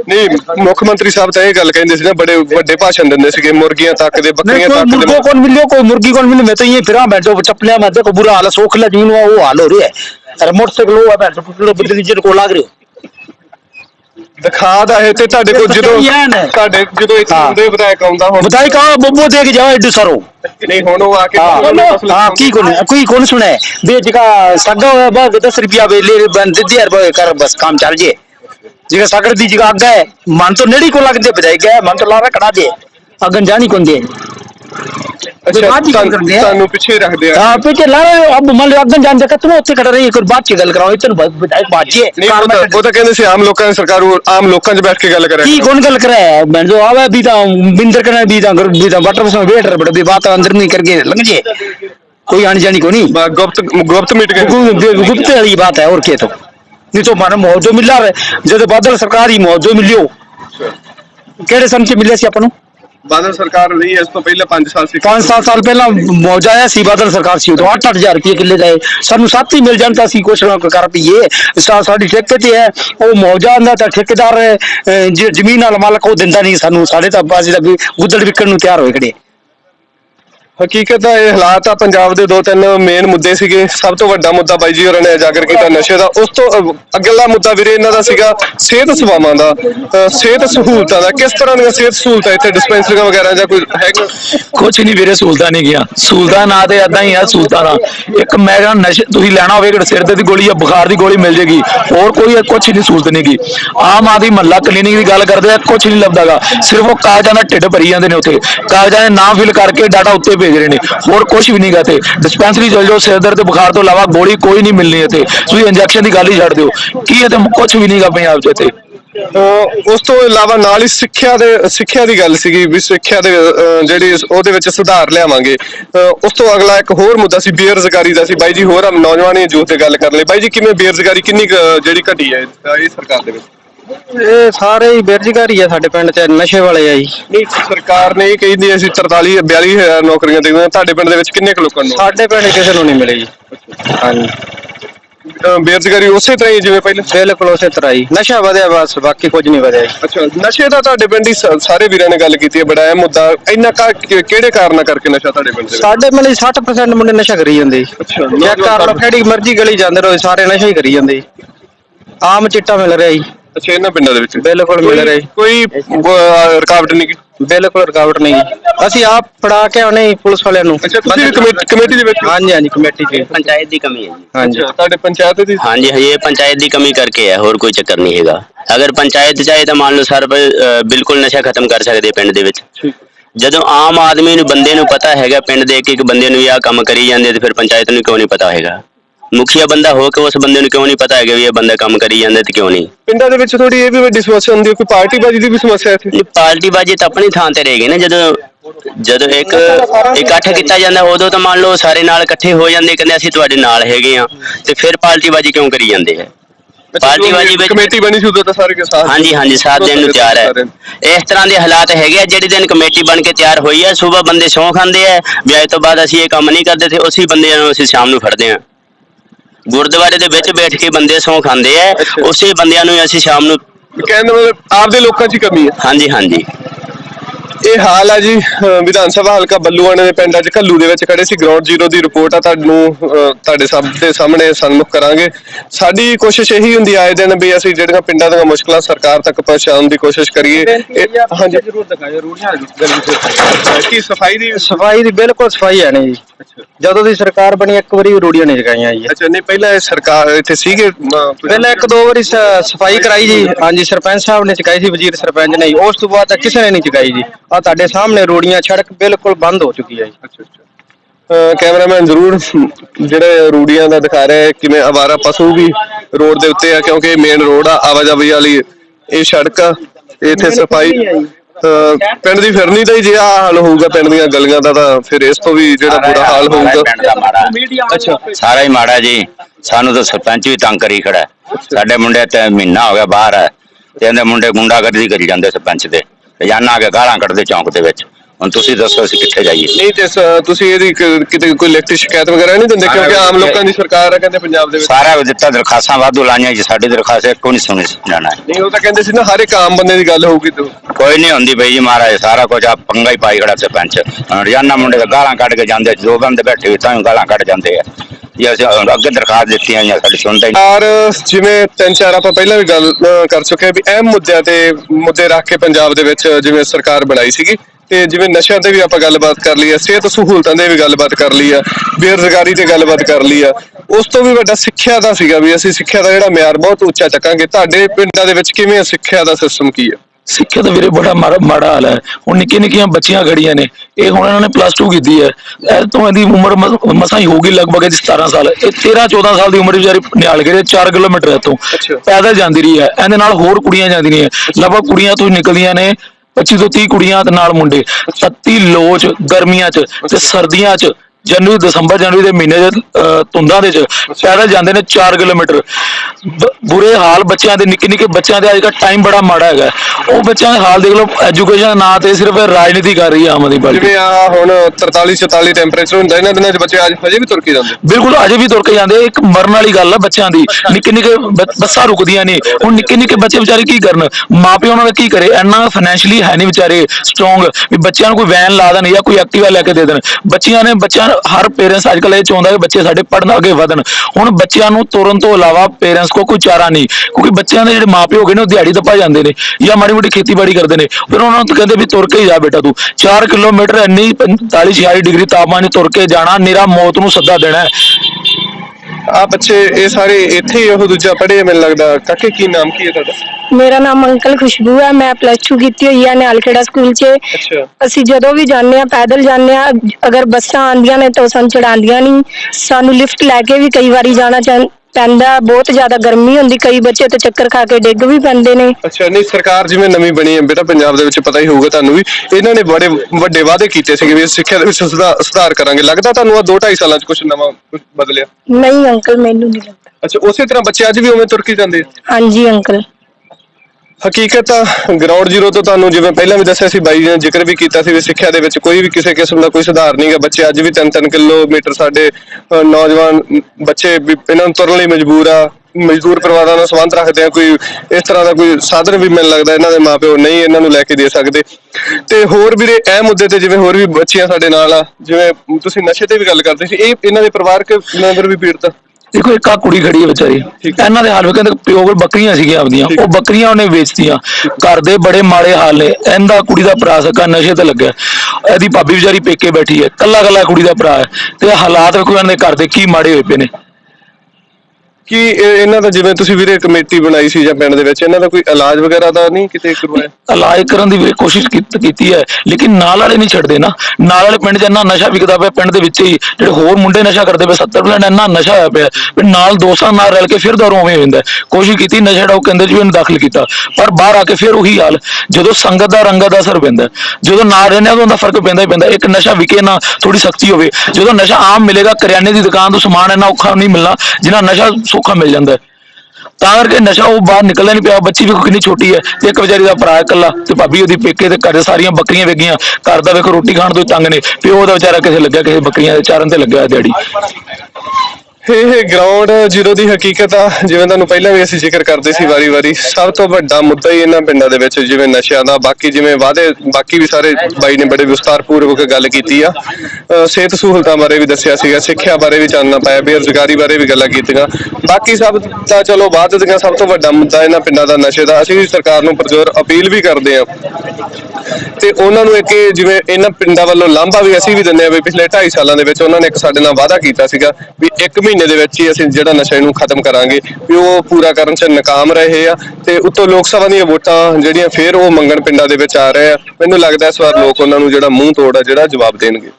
ਨਹੀਂ ਮੁੱਖ ਮੰਤਰੀ ਸਾਹਿਬ ਤਾਂ ਇਹ ਗੱਲ ਕਹਿੰਦੇ ਸੀ ਨਾ ਬੜੇ ਵੱਡੇ ਭਾਸ਼ਣ ਦਿੰਦੇ ਸੀਗੇ ਮੁਰਗੀਆਂ ਤੱਕ ਦੇ नहीं ਬੱਕਰੀਆਂ कोई ਤੱਕ मुर्गो ਦੇ कौन मिलियो कोई मुर्गी कौन मिली मैं तो ये फिरा बैठो चपलिया में देखो बुरा हाल है सौ किलो जमीन हुआ वो हाल हो रही है अरे मोटरसाइकिल हुआ बैठ किलो बदली जन को लाग रही हो ਦਿਖਾ ਦਾ ਹੈ ਤੇ ਤੁਹਾਡੇ ਕੋਲ ਜਦੋਂ ਇਹ ਹੈ। ਤੁਹਾਡੇ ਜਦੋਂ ਇੱਥੇ ਹਾਂ। ਹੁੰਦੇ ਵਿਧਾਇਕ ਆਉਂਦਾ ਹੁਣ बताई कहा बब्बो दे के जाओ एडू सरो ਨਹੀਂ ਹੁਣ ਉਹ ਆ ਕੇ हाँ हाँ की कौन कोई कौन सुने बे जगह सगा हुआ बस दस रुपया बे ले बन दे दिया रुपये कर बस काम चल जे जगह सागर दी जगह आगे है मन तो नेड़ी को लग दे बजाई गया मन तो लारा कड़ा दे अगन जानी कौन दे ਅੱਛਾ ਬਾਅਦ ਦੀ ਗੱਲ ਤੁਹਾਨੂੰ- ਕਰਦੇ ਆ ਤੁਹਾਨੂੰ ਪਿੱਛੇ ਰੱਖਦੇ ਆ हाँ पीछे ला रहे हो, अब मान लो अगन जान जगह तुम उत्ते खड़ा रही एक बात की गल कराओ इतने विधायक बाजी ਨਹੀਂ ਉਹ ਤਾਂ ਉਹ ਤਾਂ ਕਹਿੰਦੇ ਸੀ ਆਮ ਲੋਕਾਂ ਦੀ ਸਰਕਾਰ ਉਹ ਆਮ ਲੋਕਾਂ 'ਚ ਬੈਠ ਕੇ ਗੱਲ ਕਰਿਆ की ਕਰੋ। कौन गल करे मैं जो आवे भी ता बिंदर करना भी ता भी ता वाटर में वेट बड़े भी बात अंदर नहीं करके लंघ जे कोई आनी जानी को नहीं ਬ- ਗੁਪਤ ਗੁਪਤ ਮੀਟਿੰਗ गु- गुप्त वाली बात है और क्या तो नहीं तो मानो मुआवजो मिला रहे जब बादल सरकार ही मुआवजो मिलियो केड़े सन च मिले सी अपन ਬਾਦਲ ਸਰਕਾਰ ਰਹੀ ਇਸ ਤੋਂ ਪਹਿਲਾਂ 5 ਸਾਲ ਸੀ। ਪੰਜ ਸੱਤ ਸਾਲ ਪਹਿਲਾਂ ਮੌਜਾ ਆਇਆ ਸੀ, ਬਾਦਲ ਸਰਕਾਰ ਸੀ ਉਦੋਂ। 8-8000 ਰੁਪਏ ਕਿੱਲੇ ਦਾ ਸਾਨੂੰ ਸੱਤ ਹੀ ਮਿਲ ਜਾਣ ਤਾਂ ਅਸੀਂ ਕੁਛ ਨਾ ਕੁਛ ਕਰ ਪਈਏ। ਸਾਡੀ ਠੇਕੇ ਤੇ ਹੈ। ਉਹ ਮੌਜਾ ਆਂਦਾ ਤਾਂ ਠੇਕੇਦਾਰ ਜ਼ਮੀਨ ਨਾਲ ਮਾਲਕ ਉਹ ਦਿੰਦਾ ਨਹੀਂ ਸਾਨੂੰ। ਸਾਡੇ ਤਾਂ ਬਾਜੀ ਦਾ ਗੁੱਦੜ ਵਿਕਣ ਨੂੰ ਤਿਆਰ ਹੋਏ ਖੜੇ। ਹਕੀਕਤ ਦਾ ਇਹ ਹਾਲਾਤ ਆ ਪੰਜਾਬ ਦੇ ਦੋ ਤਿੰਨ ਮੇਨ ਮੁੱਦੇ ਸੀਗੇ। ਸਭ ਤੋਂ ਵੱਡਾ ਮੁੱਦਾ ਬਾਈ ਜੀ ਹੋਰਾਂ ਨੇ ਉਜਾਗਰ ਕੀਤਾ ਨਸ਼ੇ ਦਾ। ਉਸ ਤੋਂ ਅ, ਅਗਲਾ ਮੁੱਦਾ ਵੀਰੇ ਇਹਨਾਂ ਦਾ ਸੀਗਾ ਸਿਹਤ ਸੇਵਾਵਾਂ ਦਾ। ਅ, ਸਿਹਤ ਸਹੂਲਤਾਂ ਦਾ। ਕਿਸ ਤਰ੍ਹਾਂ ਦੀਆਂ ਸਿਹਤ ਸਹੂਲਤਾਂ ਇੱਥੇ ਡਿਸਪੈਂਸਰੀਆਂ ਵਗੈਰਾ ਜਾਂ ਕੋਈ ਹੈਗਾ ਕੁਛ ਨਹੀਂ ਵੀਰੇ ਸਹੂਲਤਾਂ ਨਹੀਂ ਗਿਆ ਸਹੂਲਤਾਂ ਨਾ ਤੇ ਏਦਾਂ ਹੀ ਆ ਸਹੂਲਤਾਂ ਦਾ। ਇੱਕ ਮੈਂ ਕਹਿੰਦਾ ਨਸ਼ੇ ਤੁਸੀਂ ਲੈਣਾ ਹੋਵੇ ਕਿ ਸਿਰ ਦਰਦ ਦੀ ਗੋਲੀ ਜਾਂ ਬੁਖਾਰ ਦੀ ਗੋਲੀ ਮਿਲ ਜੇਗੀ। ਹੋਰ ਕੋਈ ਕੁਛ ਨਹੀਂ ਸਹੂਲਤ ਨਹੀਂ ਗੀ ਆਮ ਆਦਮੀ ਮਹੱਲਾ ਕਲੀਨਿਕ ਦੀ ਗੱਲ ਕਰਦੇ ਆ ਕੁਛ ਨਹੀਂ ਲੱਭਦਾਗਾ ਸਿਰਫ ਉਹ ਕਾਗਜ਼ਾਂ ਦਾ ਢਿੱਡ ਭਰੀ ਜਾਂਦੇ ਨੇ ਉੱਥੇ। ਕਾਗਜ਼ਾਂ ਦੇ ਨਾਮ ਫਿਲ ਕਰਕੇ ਡਾਟਾ ਉੱਤੇ ਭੇਜ ਰਹੇ ਨੇ। ਹੋਰ ਕੁਛ ਵੀ ਨਹੀਂਗਾ ਤੇ ਡਿਸਪੈਂਸਰੀ ਚਲ ਜਾਓ, ਸਿਰ ਦਰਦ, ਬੁਖਾਰ ਤੋਂ ਇਲਾਵਾ ਗੋਲੀ ਕੋਈ ਨਹੀਂ ਮਿਲਣੀ ਇੱਥੇ। ਤੁਸੀਂ ਇੰਜੈਕਸ਼ਨ ਦੀ ਗੱਲ ਹੀ ਛੱਡ ਦਿਓ। ਕੀ ਇਹ ਤੇ ਕੁਛ ਵੀ ਨਹੀਂਗਾ ਪੰਜਾਬ 'ਚ ਇੱਥੇ? ਉਸ ਤੋਂ ਇਲਾਵਾ ਨਾਲ ਹੀ ਸਿੱਖਿਆ ਦੇ, ਸਿੱਖਿਆ ਦੀ ਗੱਲ ਸੀਗੀ ਵੀ ਸਿੱਖਿਆ ਦੇ ਜਿਹੜੀ ਉਹਦੇ ਵਿੱਚ ਸੁਧਾਰ ਲਿਆਵਾਂਗੇ। ਉਸ ਤੋਂ ਅਗਲਾ ਇੱਕ ਹੋਰ ਮੁੱਦਾ ਸੀ ਬੇਰੁਜ਼ਗਾਰੀ ਦਾ ਸੀ। ਬਾਈ ਜੀ, ਹੋਰ ਨੌਜਵਾਨੀ ਜੂਥ ਤੇ ਗੱਲ ਕਰ ਲਈ ਬਾਈ ਜੀ, ਕਿਵੇਂ ਬੇਰੁਜ਼ਗਾਰੀ ਕਿੰਨੀ ਜਿਹੜੀ ਘਟੀ ਹੈ ਇਹ ਸਰਕਾਰ ਦੇ ਵਿੱਚ? ਇਹ ਸਾਰੇ ਹੀ ਬੇਰੁਜ਼ਗਾਰੀ ਆ ਸਾਡੇ ਪਿੰਡ 'ਚ ਨਸ਼ੇ ਵਾਲੇ ਆ ਜੀ। ਨਹੀਂ ਸਰਕਾਰ ਨੇ ਇਹ ਕਹਿੰਦੀ ਅਸੀਂ 43 42000 ਨੌਕਰੀਆਂ ਦੇਵਾਂਗੇ ਤੁਹਾਡੇ ਪਿੰਡ ਦੇ ਵਿੱਚ ਕਿੰਨੇ ਕੁ ਲੋਕਾਂ ਨੂੰ? ਸਾਡੇ ਪਿੰਡ ਕਿਸੇ ਨੂੰ ਨਹੀਂ ਮਿਲੇ ਜੀ। ਹਾਂਜੀ। ਬੇਰੁਜ਼ਗਾਰੀ ਉਸੇ ਤਰ੍ਹਾਂ ਹੀ ਜਿਵੇਂ ਪਹਿਲਾਂ? ਬਿਲਕੁਲ ਉਸੇ ਤਰ੍ਹਾਂ ਹੀ। ਨਸ਼ਾ ਵਧਿਆ ਬਸ ਬਾਕੀ ਕੁਝ ਨਹੀਂ ਵਧਿਆ ਜੀ। ਅੱਛਾ ਨਸ਼ੇ ਦਾ ਤੁਹਾਡੇ ਪਿੰਡ ਹੀ ਸ- ਸਾਰੇ ਵੀਰਾਂ ਨੇ ਗੱਲ ਕੀਤੀ ਹੈ ਬੜਾ ਅਹਿਮ ਮੁੱਦਾ। ਇੰਨਾ ਕਾ ਕਿਹੜੇ ਕਾਰਨਾਂ ਕਰਕੇ ਨਸ਼ਾ ਤੁਹਾਡੇ ਪਿੰਡ ਦੇ ਸਾਡੇ ਪਿੰਡ 'ਚ 60% ਮੁੰਡੇ ਨਸ਼ਾ ਕਰੀ ਜਾਂਦੇ ਜੀ। ਅੱਛਾ ਚੈੱਕ ਕਰ ਲਓ ਕਿਹੜੀ ਮਰਜ਼ੀ ਗਲੀ ਜਾਂਦੇ ਰਹੋ ਸਾਰੇ ਨਸ਼ਾ ਹੀ ਕਰੀ ਜਾਂਦੇ ਜੀ। ਆਮ ਚਿੱਟਾ ਮਿਲ ਰਿਹਾ ਜੀ। ਅੱਛਾ ਇਹਨਾਂ ਪਿੰਡਾਂ ਦੇ ਵਿੱਚ? ਬਿਲਕੁਲ ਮਿਲ ਰਿਹਾ ਜੀ। ਕੋਈ ਅ, ਰੁਕਾਵਟ ਨਹੀਂ ਗੀ? ਬਿਲਕੁਲ ਰੁਕਾਵਟ ਨਹੀਂ ਜੀ ਅਸੀਂ ਆਪ ਫੜਾ ਕੇ ਆਉਣੇ ਜੀ ਪੁਲਿਸ ਵਾਲਿਆਂ ਨੂੰ। ਅੱਛਾ ਤੁਸੀਂ ਵੀ ਕਮੇਟੀ ਕਮੇਟੀ ਦੇ ਵਿੱਚ? ਹਾਂਜੀ ਹਾਂਜੀ ਕਮੇਟੀ 'ਚ ਪੰਚਾਇਤ ਦੀ ਕਮੀ ਹੈ ਜੀ। ਹਾਂਜੀ। ਅੱਛਾ ਤੁਹਾਡੇ ਪੰਚਾਇਤ ਦੀ? ਹਾਂਜੀ ਇਹ ਪੰਚਾਇਤ ਦੀ ਕਮੀ ਕਰਕੇ ਹੈ ਹੋਰ ਕੋਈ ਚੱਕਰ ਨਹੀਂ ਹੈਗਾ। ਅਗਰ ਪੰਚਾਇਤ ਚਾਹੇ ਤਾਂ ਮੰਨ ਲਓ ਸਰ ਅਹ, ਬਿਲਕੁਲ ਨਸ਼ਾ ਖਤਮ ਕਰ ਸਕਦੇ ਪਿੰਡ ਦੇ ਵਿੱਚ। ਜਦੋਂ ਆਮ ਆਦਮੀ ਨੂੰ ਬੰਦੇ ਨੂੰ ਪਤਾ ਹੈਗਾ ਪਿੰਡ ਦੇ ਇੱਕ ਇੱਕ ਬੰਦੇ ਨੂੰ ਵੀ ਆਹ ਕੰਮ ਕਰੀ ਜਾਂਦੇ ਤੇ ਫਿਰ ਪੰਚਾਇਤ ਨੂੰ ਕਿਉਂ ਨਹੀਂ ਪਤਾ ਹੈਗਾ? ਮੁਖੀਆ ਬੰਦਾ ਹੋ ਕੇ ਉਸ ਬੰਦੇ ਨੂੰ ਕਿਉਂ ਨਹੀਂ ਪਤਾ ਹੈਗਾ ਵੀ ਇਹ ਬੰਦਾ ਕੰਮ ਕਰੀ ਜਾਂਦਾ ਤੇ ਕਿਉਂ ਨਹੀਂ? ਪਿੰਡਾਂ ਦੇ ਵਿੱਚ ਥੋੜੀ ਇਹ ਵੀ ਵੱਡੀ ਸਮੱਸਿਆ ਹੁੰਦੀ ਹੈ ਕੋਈ ਪਾਰਟੀ ਬਾਜੀ ਦੀ ਵੀ ਸਮੱਸਿਆ ਇੱਥੇ? ਇਹ ਪਾਰਟੀ ਬਾਜੀ ਤਾਂ ਆਪਣੀ ਥਾਂ ਤੇ ਰਹੇਗੀ ਨਾ ਜਦੋਂ ਜਦੋਂ ਇੱਕ ਇਕੱਠ ਕੀਤਾ ਜਾਂਦਾ ਉਦੋਂ ਤਾਂ ਮੰਨ ਲਓ ਸਾਰੇ ਨਾਲ ਇਕੱਠੇ ਹੋ ਜਾਂਦੇ ਕਹਿੰਦੇ ਅਸੀਂ ਤੁਹਾਡੇ ਨਾਲ ਹੈਗੇ ਆ ਤੇ ਫਿਰ ਪਾਰਟੀ ਬਾਜੀ ਕਿਉਂ ਕਰੀ ਜਾਂਦੇ ਆ ਪਾਰਟੀ ਬਾਜੀ ਵਿੱਚ ਕਮੇਟੀ ਬਣੀ ਸੀ ਉਦੋਂ ਤਾਂ ਸਾਰੇ ਕੇ ਸਾਥ ਹਾਂਜੀ ਹਾਂਜੀ ਸਾਥ ਦੇਣ ਨੂੰ ਤਿਆਰ ਹੈ। ਇਸ ਤਰ੍ਹਾਂ ਦੇ ਹਾਲਾਤ ਹੈਗੇ ਆ ਜਿਹੜੇ ਦਿਨ ਕਮੇਟੀ ਬਣ ਕੇ ਤਿਆਰ ਹੋਈ ਹੈ ਸਵੇਰ ਬੰਦੇ ਸੌਂ ਖਾਂਦੇ ਆ ਵਿਆਹ ਤੋਂ ਬਾਅਦ ਅਸੀਂ ਇਹ ਕੰਮ ਨਹੀਂ ਕਰਦੇ ਤੇ ਉਸੇ ਬੰਦਿਆਂ ਨੂੰ ਅਸੀਂ ਸ਼ਾਮ ਨੂੰ ਫੜਦੇ ਆ ਗੁਰਦੁਆਰੇ ਦੇ ਵਿੱਚ ਬੈਠ ਕੇ ਬੰਦੇ ਸੌਂ ਖਾਂਦੇ ਆ। ਉਸੇ ਬੰਦਿਆਂ ਨੂੰ ਅਸੀਂ ਸ਼ਾਮ ਨੂੰ ਕਹਿਣ ਦਾ ਮਤਲਬ ਆਪਦੇ ਲੋਕਾਂ 'ਚ ਹੀ ਕਮੀ ਹੈ। ਹਾਂਜੀ ਹਾਂਜੀ। ਇਹ ਹਾਲ ਹੈ ਜੀ ਅਹ ਵਿਧਾਨ ਸਭਾ ਹਲਕਾ ਬੱਲੂਆਣੇ ਦੇ ਪਿੰਡ ਅੱਜ ਕੱਲੂ ਦੇ ਵਿੱਚ ਖੜੇ ਸੀ। ਗਰਾਊਂਡ ਜ਼ੀਰੋ ਦੀ ਰਿਪੋਰਟ ਆ ਤੁਹਾਨੂੰ ਅਹ, ਤੁਹਾਡੇ ਸਭ ਦੇ ਸਾਹਮਣੇ ਸਨਮੁਖ ਕਰਾਂਗੇ। ਸਾਡੀ ਕੋਸ਼ਿਸ਼ ਇਹੀ ਹੁੰਦੀ ਆਏ ਦਿਨ ਵੀ ਅਸੀਂ ਜਿਹੜੀਆਂ ਪਿੰਡਾਂ ਦੀਆਂ ਮੁਸ਼ਕਲਾਂ ਸਰਕਾਰ ਤੱਕ ਪਹੁੰਚਾਉਣ ਦੀ ਕੋਸ਼ਿਸ਼ ਕਰੀਏ। ਇਹ- ਹਾਂਜੀ। ਜ਼ਰੂਰ ਦਿਖਾਇਓ ਰੂੜੀਆਂ ਕੀ ਸਫ਼ਾਈ ਦੀ ਸਫ਼ਾਈ ਦੀ ਬਿਲਕੁਲ ਸਫ਼ਾਈ ਹੈ ਨਹੀਂ ਜੀ। ਜਦੋਂ ਦੀ ਸਰਕਾਰ ਬਣੀ ਇੱਕ ਵਾਰੀ ਵੀ ਰੂੜੀਆਂ ਨਹੀਂ ਜਗਾਈਆਂ ਜੀ। ਅੱਛਾ ਨਹੀਂ ਪਹਿਲਾਂ ਇਹ ਸਰਕਾਰ ਇੱਥੇ ਸੀਗੇ ਅਹ, ਪਹਿਲਾਂ ਇੱਕ ਦੋ ਵਾਰੀ ਸ- ਸਫ਼ਾਈ ਕਰਾਈ ਜੀ। ਹਾਂਜੀ ਸਰਪੰਚ ਸਾਹਿਬ ਨੇ ਚੁਕਾਈ ਸੀ ਵਜ਼ੀਰ ਸਰਪੰਚ ਨੇ ਜੀ। ਉਸ ਤੋਂ ਬਾਅਦ ਤਾਂ ਕਿਸੇ ਨੇ ਨਹੀਂ ਚੁਕਾਈ ਜੀ। ਆ ਤੁਹਾਡੇ ਸਾਹਮਣੇ ਰੋੜੀਆਂ ਸੜਕ ਬਿਲਕੁਲ ਬੰਦ ਹੋ ਚੁੱਕੀ ਹੈ ਜੀ। ਅੱਛਾ ਅੱਛਾ। ਅਹ ਕੈਮਰਾਮੈਨ ਜ਼ਰੂਰ ਜਿਹੜੇ ਰੂੜੀਆਂ ਦਾ ਦਿਖਾ ਰਿਹਾ ਹੈ ਕਿਵੇਂ ਆਵਾਰਾ ਪਸ਼ੂ ਵੀ ਰੋਡ ਦੇ ਉੱਤੇ ਆ ਕਿਉਂਕਿ ਮੇਨ ਰੋਡ ਆ ਆਵਾਜਾਈ ਵਾਲੀ ਇਹ ਸੜਕ ਆ ਇੱਥੇ ਸਫ਼ਾਈ ਪਿੰਡ ਦੀ ਫਿਰਨੀ ਦਾ ਹੀ ਜੇ ਆ ਹਾਲ ਹੋਊਗਾ ਪਿੰਡ ਦੀਆਂ ਗਲੀਆਂ ਦਾ ਤਾਂ ਫਿਰ ਇਸ ਤੋਂ ਵੀ ਜਿਹੜਾ ਬੁਰਾ ਹਾਲ ਹੋਊਗਾ। ਪਿੰਡ ਦਾ ਮਾੜਾ। ਅੱਛਾ ਸਾਰਾ ਹੀ ਮਾੜਾ ਜੀ। ਸਾਨੂੰ ਤਾਂ ਸਰਪੰਚ ਵੀ ਤੰਗ ਕਰੀ ਖੜਾ ਹੈ। ਸਾਡੇ ਮੁੰਡੇ ਤੇ ਮਹੀਨਾ ਹੋ ਗਿਆ ਬਾਹਰ ਹੈ। ਤੇ ਇਹਦੇ ਮੁੰਡੇ ਗੁੰਡਾਗਰਦੀ ਕਰੀ ਜਾਂਦੇ ਸਰਪੰਚ ਦੇ। ਰੋਜ਼ਾਨਾ ਆ ਕੇ ਗਾਲਾਂ ਕੱਢਦੇ ਚੌਂਕ ਦੇ ਵਿੱਚ। ਹੁਣ ਤੁਸੀਂ ਦੱਸੋ ਅਸੀਂ ਕਿੱਥੇ ਜਾਈਏ? ਨਹੀਂ ਤੇ ਸ- ਤੁਸੀਂ ਇਹਦੀ ਕ- ਕਿਤੇ ਕੋਈ ਲਿਖਤੀ ਸ਼ਿਕਾਇਤ ਵਗੈਰਾ ਨਹੀਂ ਦਿੰਦੇ? ਕਿਉਂਕਿ ਆਮ ਲੋਕਾਂ ਦੀ ਸਰਕਾਰ ਆ ਕਹਿੰਦੇ ਪੰਜਾਬ ਦੇ ਵਿੱਚ। ਸਾਰਾ ਦਿੱਤਾ ਦਰਖਾਸਤਾਂ ਵਾਧੂ ਲਾਈਆਂ ਜੀ ਸਾਡੀ ਦਰਖਾਸਤ ਇੱਕ ਨਹੀਂ ਸੁਣੀ ਜਾਣਾ ਨਹੀਂ ਉਹ ਤਾਂ ਕਹਿੰਦੇ ਸੀ ਨਾ ਹਰ ਇੱਕ ਆਮ ਬੰਦੇ ਦੀ ਗੱਲ ਹੋਊਗੀ ਤਾਂ। ਕੋਈ ਨਹੀਂ ਹੁੰਦੀ ਬਈ ਜੀ ਮਹਾਰਾਜ ਸਾਰਾ ਕੁਝ ਆ ਪੰਗਾ ਹੀ ਪਾਈ ਖੜਾ ਸਰਪੰਚ। ਹੁਣ ਰੋਜ਼ਾਨਾ ਮੁੰਡੇ ਤਾਂ ਗਾਲਾਂ ਕੱਢ ਕੇ ਜਾਂਦੇ ਦੋ ਬੰਦੇ ਬੈਠੇ ਹੋਏ ਤਾਂ ਵੀ ਗਾਲਾਂ ਕੱਢ ਜਾਂਦੇ ਆ। ਜੀ ਅਸੀਂ ਅੱਗੇ ਦਰਖਾਸਤ ਦਿੱਤੀਆਂ ਜਾਂ ਸਾਡੀ ਸੁਣਦਾ ਹੀ ਨਹੀਂ। ਔਰ ਜਿਵੇਂ ਤਿੰਨ ਚਾਰ ਆਪਾਂ ਪਹਿਲਾਂ ਵੀ ਗੱਲ ਅਹ, ਕਰ ਚੁੱਕੇ ਹਾਂ ਵੀ ਅਹਿਮ ਮੁੱਦਿਆਂ ਤੇ ਮੁੱਦੇ ਰੱਖ ਕੇ ਪੰਜਾਬ ਦੇ ਵਿੱਚ ਜਿਵੇਂ ਸਰਕਾਰ ਬਣਾਈ ਸੀਗੀ ਤੇ ਜਿਵੇਂ ਨਸ਼ਿਆਂ ਤੇ ਵੀ ਆਪਾਂ ਗੱਲਬਾਤ ਕਰ ਲਈ ਆ ਸਿਹਤ ਸਹੂਲਤਾਂ ਤੇ ਵੀ ਗੱਲਬਾਤ ਕਰ ਲਈ ਆ ਬੇਰੁਜ਼ਗਾਰੀ ਤੇ ਗੱਲਬਾਤ ਕਰ ਲਈ ਆ ਉਸ ਤੋਂ ਵੀ ਵੱਡਾ ਸਿੱਖਿਆ ਦਾ ਸੀਗਾ ਵੀ ਅਸੀਂ ਸਿੱਖਿਆ ਦਾ ਜਿਹੜਾ ਮਿਆਰ ਬਹੁਤ ਉੱਚਾ ਚੱਕਾਂਗੇ ਤੁਹਾਡੇ ਪਿੰਡਾਂ ਦੇ ਵਿੱਚ ਕਿਵੇਂ ਆ ਸਿੱਖਿਆ ਦਾ ਸਿਸਟਮ ਕੀ ਹੈ ਸਿੱਖਿਆ ਤਾਂ ਵੀਰੇ ਬੜਾ ਮਾੜਾ ਮਾੜਾ ਹਾਲ ਹੈ। ਹੁਣ ਨਿੱਕੀਆਂ ਨਿੱਕੀਆਂ ਬੱਚੀਆਂ ਖੜੀਆਂ ਨੇ। ਇਹ ਹੁਣ ਇਹਨਾਂ ਨੇ ਪਲੱਸ 2 ਕੀਤੀ ਹੈ। ਇਹ ਤੋਂ ਇਹਦੀ ਉਮਰ ਮਸਾਂ ਹੀ ਹੋਊਗੀ ਲਗਭਗ ਇਹਦੀ 17 ਸਾਲ। ਇਹ 13 14 ਸਾਲ ਦੀ ਉਮਰ ਵਿਚਾਰੀ ਨਿਹਾਲ ਕੇ 4 ਕਿਲੋਮੀਟਰ ਇੱਥੋਂ। ਅੱਛਾ। ਪੈਦਲ ਜਾਂਦੀ ਰਹੀ ਹੈ। ਇਹਦੇ ਨਾਲ ਹੋਰ ਕੁੜੀਆਂ ਜਾਂਦੀਆਂ। ਨੇ ਲਗਭਗ ਕੁੜੀਆਂ ਤੋਂ ਹੀ ਨਿਕਲਦੀਆਂ ਨੇ। 25 ਤੋਂ 30 ਕੁੜੀਆਂ ਤੇ ਨਾਲ ਮੁੰਡੇ। ਤੱਤੀ ਲੋਚ ਗਰਮੀਆਂ 'ਚ ਤੇ ਸਰਦੀਆਂ 'ਚ। ਜਨਵਰੀ ਦਸੰਬਰ ਜਨਵਰੀ ਦੇ ਮਹੀਨੇ ਦੇ ਧੁੰਦਾਂ ਦੇ 'ਚ ਪੈਦਲ ਜਾਂਦੇ ਨੇ 4 ਕਿਲੋਮੀਟਰ। ਬੁਰੇ ਹਾਲ ਬੱਚਿਆਂ ਦੇ ਨਿੱਕੇ ਨਿੱਕੇ ਬੱਚਿਆਂ ਦੇ ਅੱਜ ਕੱਲ੍ਹ ਟਾਈਮ ਬੜਾ ਮਾੜਾ ਹੈਗਾ। ਉਹ ਬੱਚਿਆਂ ਦੇ ਹਾਲ ਦੇਖ ਲਓ ਐਜੂਕੇਸ਼ਨ ਨਾਂ ਤੇ ਸਿਰਫ ਰਾਜਨੀਤੀ ਕਰ ਰਹੀ ਹੈ ਆਮ ਆਦਮੀ ਪਾਰਟੀ। ਜਿਵੇਂ ਆ ਹੁਣ 43 44 ਟੈਂਪਰੇਚਰ ਹੁੰਦਾ ਇਹਨਾਂ ਦਿਨਾਂ 'ਚ ਬੱਚੇ ਅੱਜ ਹਜੇ ਵੀ ਤੁਰ ਕੇ ਜਾਂਦੇ। ਬਿਲਕੁਲ ਅਜੇ ਵੀ ਤੁਰ ਕੇ ਜਾਂਦੇ। ਇੱਕ ਮਰਨ ਵਾਲੀ ਗੱਲ ਆ ਬੱਚਿਆਂ ਦੀ। ਨਿੱਕੇ ਨਿੱਕੇ ਬੱਸਾਂ ਰੁਕਦੀਆਂ ਨੇ। ਹੁਣ ਨਿੱਕੇ ਨਿੱਕੇ ਬੱਚੇ ਵਿਚਾਰੇ ਕੀ ਕਰਨ? ਮਾਪਿਓ ਉਹਨਾਂ ਦਾ ਕੀ ਕਰੇ? ਇੰਨਾ ਫਾਈਨੈਂਸ਼ਲੀ ਹੈ ਨਹੀਂ ਵਿਚਾਰੇ ਸਟਰੋਂਗ ਵੀ ਬੱਚਿਆਂ ਨੂੰ ਕੋਈ ਵੈਨ ਲਾ ਦੇਣ ਜਾਂ ਕੋਈ ਐਕਟਿਵਾ ਲੈ ਕੇ ਦੇ ਦੇਣ। ਬੱਚਿਆਂ ਨੇ ਬੱਚਿਆਂ ਹਰ ਪੇਰੈਂਟਸ ਅੱਜ ਕੱਲ੍ਹ ਇਹ ਚਾਹੁੰਦਾ ਕਿ ਬੱਚੇ ਸਾਡੇ ਪੜ੍ਹਨ ਅੱਗੇ ਵਧਣ। ਹੁਣ ਬੱਚਿਆਂ ਨੂੰ ਤੁਰਨ ਤੋਂ ਇਲਾਵਾ ਪੇਰੈਂਟਸ ਕੋ ਕੋਈ ਚਾਰਾ ਨਹੀਂ, ਕਿਉਂਕਿ ਬੱਚਿਆਂ ਦੇ ਜਿਹੜੇ ਮਾਪਿਓ ਗਏ ਨੇ, ਉਹ ਦਿਹਾੜੀ ਦੱਪਾ ਜਾਂਦੇ ਨੇ ਜਾਂ ਮਾੜੀ ਮੋਟੀ ਖੇਤੀਬਾੜੀ ਕਰਦੇ ਨੇ। ਫਿਰ ਉਹਨਾਂ ਨੂੰ ਕਹਿੰਦੇ ਵੀ ਤੁਰ ਕੇ ਹੀ ਜਾ ਬੇਟਾ ਤੂੰ। 4 ਕਿਲੋਮੀਟਰ ਇੰਨੀ 45 46 ਡਿਗਰੀ ਤਾਪਮਾਨ 'ਚ ਤੁਰ ਕੇ ਜਾਣਾ ਨਿਰਾ ਮੌਤ ਨੂੰ ਸੱਦਾ ਦੇਣਾ ਆ ਬੱਚੇ ਇਹ ਸਾਰੇ ਇੱਥੇ ਹੀ ਉਹ ਦੂਜਾ ਪੜ੍ਹੇ ਆ ਮੈਨੂੰ ਲੱਗਦਾ। ਕਾਕੇ ਕੀ ਨਾਮ ਕੀ ਹੈ ਤੁਹਾਡਾ? ਮੇਰਾ ਨਾਮ ਅੰਕਲ ਖੁਸ਼ਬੂ ਹੈ ਮੈਂ ਪਲੱਸ 2 ਕੀਤੀ ਹੋਈ ਹੈ ਨਿਹਾਲਖੇੜਾ ਸਕੂਲ 'ਚ। ਅੱਛਾ। ਅਸੀਂ ਜਦੋਂ ਵੀ ਜਾਂਦੇ ਆ ਪੈਦਲ ਜਾਂਦੇ ਆ ਅਗਰ ਬੱਸਾਂ ਆਂਦੀਆਂ ਨੇ ਤਾਂ ਉਹ ਸਾਨੂੰ ਚੜਾਉਂਦੀਆਂ ਨਹੀਂ। ਸਾਨੂੰ ਲਿਫਟ ਲੈ ਕੇ ਵੀ ਕਈ ਵਾਰੀ ਜਾਣਾ ਚਾਹ- ਪੈਂਦਾ ਬਹੁਤ ਜ਼ਿਆਦਾ ਗਰਮੀ ਹੁੰਦੀ ਕਈ ਬੱਚੇ ਤੇ ਚੱਕਰ ਖਾ ਕੇ ਡਿੱਗ ਵੀ ਪੈਂਦੇ ਨੇ। ਅੱਛਾ ਨਹੀਂ ਸਰਕਾਰ ਜਿਵੇਂ ਨਵੀਂ ਬਣੀ ਹੈ ਬੇਟਾ ਪੰਜਾਬ ਦੇ ਵਿੱਚ ਪਤਾ ਹੀ ਹੋਊਗਾ ਤੁਹਾਨੂੰ ਵੀ ਇਹਨਾਂ ਨੇ ਬੜੇ ਵੱਡੇ ਵਾਅਦੇ ਕੀਤੇ ਸੀਗੇ ਵੀ ਸਿੱਖਿਆ ਦੇ ਵਿੱਚ ਸੁਧਾ- ਸੁਧਾਰ ਕਰਾਂਗੇ। ਲੱਗਦਾ ਤੁਹਾਨੂੰ ਆ 2 2.5 ਸਾਲਾਂ 'ਚ ਕੁਝ ਨਵਾਂ ਕੁਛ ਬਦਲਿਆ? ਨਹੀਂ ਅੰਕਲ ਮੈਨੂੰ ਨਹੀਂ ਲੱਗਦਾ। ਅੱਛਾ ਉਸੇ ਤਰ੍ਹਾਂ ਬੱਚੇ ਅੱਜ ਵੀ ਉਵੇਂ ਤੁਰ ਕੇ ਜਾਂਦੇ ਆ? ਹਾਂਜੀ ਅੰਕਲ। ਹਕੀਕਤ ਆ ਗਰਾਊਂਡ ਜ਼ੀਰੋ ਤੋਂ ਤੁਹਾਨੂੰ ਜਿਵੇਂ ਪਹਿਲਾਂ ਵੀ ਦੱਸਿਆ ਸੀ ਬਾਈ ਜੀ ਨੇ ਜ਼ਿਕਰ ਵੀ ਕੀਤਾ ਸੀ ਵੀ ਸਿੱਖਿਆ ਦੇ ਵਿੱਚ ਕੋਈ ਵੀ ਕਿਸੇ ਕਿਸਮ ਦਾ ਕੋਈ ਸੁਧਾਰ ਨਹੀਂਗਾ ਬੱਚੇ ਅੱਜ ਵੀ 3-3 ਕਿਲੋਮੀਟਰ ਸਾਡੇ ਨੌਜਵਾਨ ਬੱਚੇ ਇਹਨਾਂ ਨੂੰ ਤੁਰਨ ਲਈ ਮਜਬੂਰ ਆ। ਮਜ਼ਦੂਰ ਪਰਿਵਾਰਾਂ ਨਾਲ ਸੰਬੰਧ ਰੱਖਦੇ ਆ, ਕੋਈ ਇਸ ਤਰ੍ਹਾਂ ਦਾ ਕੋਈ ਸਾਧਨ ਵੀ ਮੈਨੂੰ ਲੱਗਦਾ ਇਹਨਾਂ ਦੇ ਮਾਪਿਓ ਨਹੀਂ ਇਹਨਾਂ ਨੂੰ ਲੈ ਕੇ ਦੇ ਸਕਦੇ। ਤੇ ਹੋਰ ਵੀਰੇ, ਇਹ ਮੁੱਦੇ ਤੇ ਜਿਵੇਂ ਹੋਰ ਵੀ ਬੱਚੀਆਂ ਸਾਡੇ ਨਾਲ ਆ, ਜਿਵੇਂ ਤੁਸੀਂ ਨਸ਼ੇ ਤੇ ਵੀ ਗੱਲ ਕਰਦੇ ਸੀ, ਇਹ ਇਹਨਾਂ ਦੇ ਪਰਿਵਾਰਕ ਮੈਂਬਰ ਵੀ ਪੀੜਤ ਆ? ਦੇਖੋ ਇੱਕ ਆ ਕੁੜੀ ਖੜੀ ਹੈ ਵਿਚਾਰੀ। ਇਹਨਾਂ ਦੇ ਹਾਲ ਵੇ ਕਹਿੰਦੇ ਪਿਓ ਕੋਲ ਬੱਕਰੀਆਂ ਸੀਗੀਆਂ ਆਪਦੀਆਂ ਉਹ ਬੱਕਰੀਆਂ ਉਹਨੇ ਵੇਚਤੀਆਂ। ਘਰ ਦੇ ਬੜੇ ਮਾੜੇ ਹਾਲ ਨੇ। ਇਹਦਾ ਕੁੜੀ ਦਾ ਭਰਾ ਸਕਾ ਨਸ਼ੇ ਤੇ ਲੱਗਿਆ। ਇਹਦੀ ਭਾਬੀ ਵਿਚਾਰੀ ਪੇਕੇ ਬੈਠੀ ਹੈ। ਕੱਲਾ ਕੱਲਾ ਕੁੜੀ ਦਾ ਭਰਾ ਹੈ। ਤੇ ਹਾਲਾਤ ਵੇਖੋ ਇਹਨਾਂ ਦੇ ਘਰ ਦੇ ਕੀ ਮਾੜੇ ਹੋਏ ਪਏ ਨੇ। ਕੀ ਇਹਨਾਂ ਦਾ ਜਿਵੇਂ ਤੁਸੀਂ ਵੀਰੇ ਕਮੇਟੀ ਬਣਾਈ ਸੀ ਜਾਂ ਪਿੰਡ ਦੇ ਵਿੱਚ, ਇਹਨਾਂ ਦਾ ਕੋਈ ਇਲਾਜ ਵਗੈਰਾ ਦਾ ਨਹੀਂ ਕਿਤੇ ਕਰਵਾਇਆ? ਇਲਾਜ ਕਰਨ ਦੀ ਵੀ ਕੋਸ਼ਿਸ਼ ਕੀਤ- ਕੀਤੀ ਹੈ, ਲੇਕਿਨ ਨਾਲ ਵਾਲੇ ਨਹੀਂ ਛੱਡਦੇ ਨਾ। ਨਾਲ ਵਾਲੇ ਪਿੰਡ 'ਚ ਇੰਨਾ ਨਸ਼ਾ ਵਿਕਦਾ ਪਿਆ ਪਿੰਡ ਦੇ ਵਿੱਚ ਹੀ, ਜਿਹੜੇ ਹੋਰ ਮੁੰਡੇ ਨਸ਼ਾ ਕਰਦੇ ਪਏ 70% ਇੰਨਾ ਨਸ਼ਾ ਹੋਇਆ ਪਿਆ। ਵੀ ਨਾਲ ਦੋਸਤਾਂ ਨਾਲ ਰਲ ਕੇ ਫਿਰ ਦਾਰੂ ਉਵੇਂ ਹੋ ਜਾਂਦਾ ਹੈ। ਕੋਸ਼ਿਸ਼ ਕੀਤੀ, ਨਸ਼ਾ ਛਡਾਓ ਕਹਿੰਦੇ ਜੀ ਇਹਨੂੰ ਦਾਖਲ ਕੀਤਾ। ਪਰ ਬਾਹਰ ਆ ਕੇ ਫਿਰ ਉਹੀ ਹਾਲ। ਜਦੋਂ ਸੰਗਤ ਦਾ ਰੰਗਤ ਦਾ ਅਸਰ ਪੈਂਦਾ ਹੈ। ਜਦੋਂ ਨਾਲ ਰਹਿੰਦੇ ਆ ਉਦੋਂ ਦਾ ਫ਼ਰਕ ਪੈਂਦਾ ਹੀ ਪੈਂਦਾ। ਇੱਕ ਨਸ਼ਾ ਵਿਕੇ ਨਾ ਥੋੜੀ ਸਖਤੀ ਹੋਵੇ। ਜਦੋਂ ਨਸ਼ਾ ਆਮ ਮਿਲੇਗਾ, ਕਰਿਆਨੇ ਦੀ ਦੁਕਾਨ ਤੋਂ ਸਮਾਨ ਇੰਨਾ ਔਖਾ ਨਹੀਂ ਮਿਲਣਾ, ਜਿੰਨਾ ਨਸ਼ਾ ਸੌਖਾ ਮਿਲ ਜਾਂਦਾ ਹੈ। ਤਾਂ ਕਰਕੇ ਨਸ਼ਾ ਉਹ ਬਾਹਰ ਨਿਕਲਦਾ ਨਹੀਂ ਪਿਆ ਬੱਚੀ ਵੀ ਕਿੰਨੀ ਛੋਟੀ ਹੈ। ਤੇ ਇੱਕ ਵਿਚਾਰੀ ਦਾ ਭਰਾ ਇਕੱਲਾ ਤੇ ਭਾਬੀ ਉਹਦੀ ਪੇਕੇ ਤੇ ਘਰ ਦੇ ਸਾਰੀਆਂ ਬੱਕਰੀਆਂ ਵੇਗੀਆਂ ਘਰ ਦਾ ਵੇਖੋ ਰੋਟੀ ਖਾਣ ਤੋਂ ਤੰਗ ਨੇ, ਪਿਓ ਦਾ ਵਿਚਾਰਾ ਕਿਸੇ ਲੱਗਿਆ, ਕਿਸੇ ਬੱਕਰੀਆਂ ਦੇ ਚਾਰਨ ਤੇ ਲੱਗਿਆ ਹੋਇਆ ਦਿਹਾੜੀ। ਇਹ ਗਰਾਊਂਡ ਜ਼ੀਰੋ ਦੀ ਹਕੀਕਤ ਆ, ਜਿਵੇਂ ਤੁਹਾਨੂੰ ਪਹਿਲਾਂ ਵੀ ਅਸੀਂ ਜ਼ਿਕਰ ਕਰਦੇ ਸੀ ਵਾਰੀ-ਵਾਰੀ ਸਭ ਤੋਂ ਵੱਡਾ ਮੁੱਦਾ ਹੀ ਇਹਨਾਂ ਪਿੰਡਾਂ ਦੇ ਵਿੱਚ ਜਿਵੇਂ ਨਸ਼ਿਆਂ ਦਾ, ਬਾਕੀ ਜਿਵੇਂ ਵਾਅਦੇ, ਬਾਕੀ ਵੀ ਸਾਰੇ ਬਾਈ ਨੇ ਬੜੇ ਵਿਸਤਾਰਪੂਰਵਕ ਗੱਲ ਕੀਤੀ ਆ। ਸਿਹਤ ਸਹੂਲਤਾਂ ਬਾਰੇ ਵੀ ਦੱਸਿਆ ਸੀਗਾ, ਸਿੱਖਿਆ ਬਾਰੇ ਵੀ ਚਾਨਣਾ ਪਾਇਆ, ਬੇਰੁਜ਼ਗਾਰੀ ਬਾਰੇ ਵੀ ਗੱਲਾਂ ਕੀਤੀਆਂ। ਬਾਕੀ ਸਭ ਤਾਂ ਚਲੋ ਬਾਅਦ ਦੀਆਂ ਸਭ ਤੋਂ ਵੱਡਾ ਮੁੱਦਾ ਇਹਨਾਂ ਪਿੰਡਾਂ ਦਾ ਨਸ਼ੇ ਦਾ, ਅਸੀਂ ਵੀ ਸਰਕਾਰ ਨੂੰ ਪ੍ਰਜੋਰ ਅਪੀਲ ਵੀ ਕਰਦੇ ਆ ਤੇ ਉਹਨਾਂ ਨੂੰ ਇੱਕ ਜਿਵੇਂ ਇਹਨਾਂ ਪਿੰਡਾਂ ਵੱਲੋਂ ਲਾਂਭਾ ਵੀ ਅਸੀਂ ਵੀ ਦਿੰਦੇ ਆ ਵੀ ਪਿਛਲੇ 2.5 ਸਾਲਾਂ ਦੇ ਵਿੱਚ ਉਹਨਾਂ ਨੇ ਇੱਕ ਸਾਡੇ ਨਾਲ ਵਾਅਦਾ ਕੀਤਾ ਸੀਗਾ ਵੀ 1 ਮਹੀਨੇ ਦੇ ਵਿੱਚ ਹੀ ਅਸੀਂ ਜਿਹੜਾ ਨਸ਼ੇ ਨੂੰ ਖਤਮ ਕਰਾਂਗੇ, ਵੀ ਉਹ ਪੂਰਾ ਕਰਨ 'ਚ ਨਾਕਾਮ ਰਹੇ ਆ ਤੇ ਉੱਤੋਂ ਲੋਕ ਸਭਾ ਦੀਆਂ ਵੋਟਾਂ ਜਿਹੜੀਆਂ ਫੇਰ ਉਹ ਮੰਗਣ ਪਿੰਡਾਂ ਦੇ ਵਿੱਚ ਆ ਰਹੇ ਆ। ਮੈਨੂੰ ਲੱਗਦਾ ਇਸ ਵਾਰ ਲੋਕ ਉਹਨਾਂ ਨੂੰ ਜਿਹੜਾ ਮੂੰਹ ਤੋੜ ਆ, ਜਿਹੜਾ ਜਵਾਬ ਦੇਣਗੇ।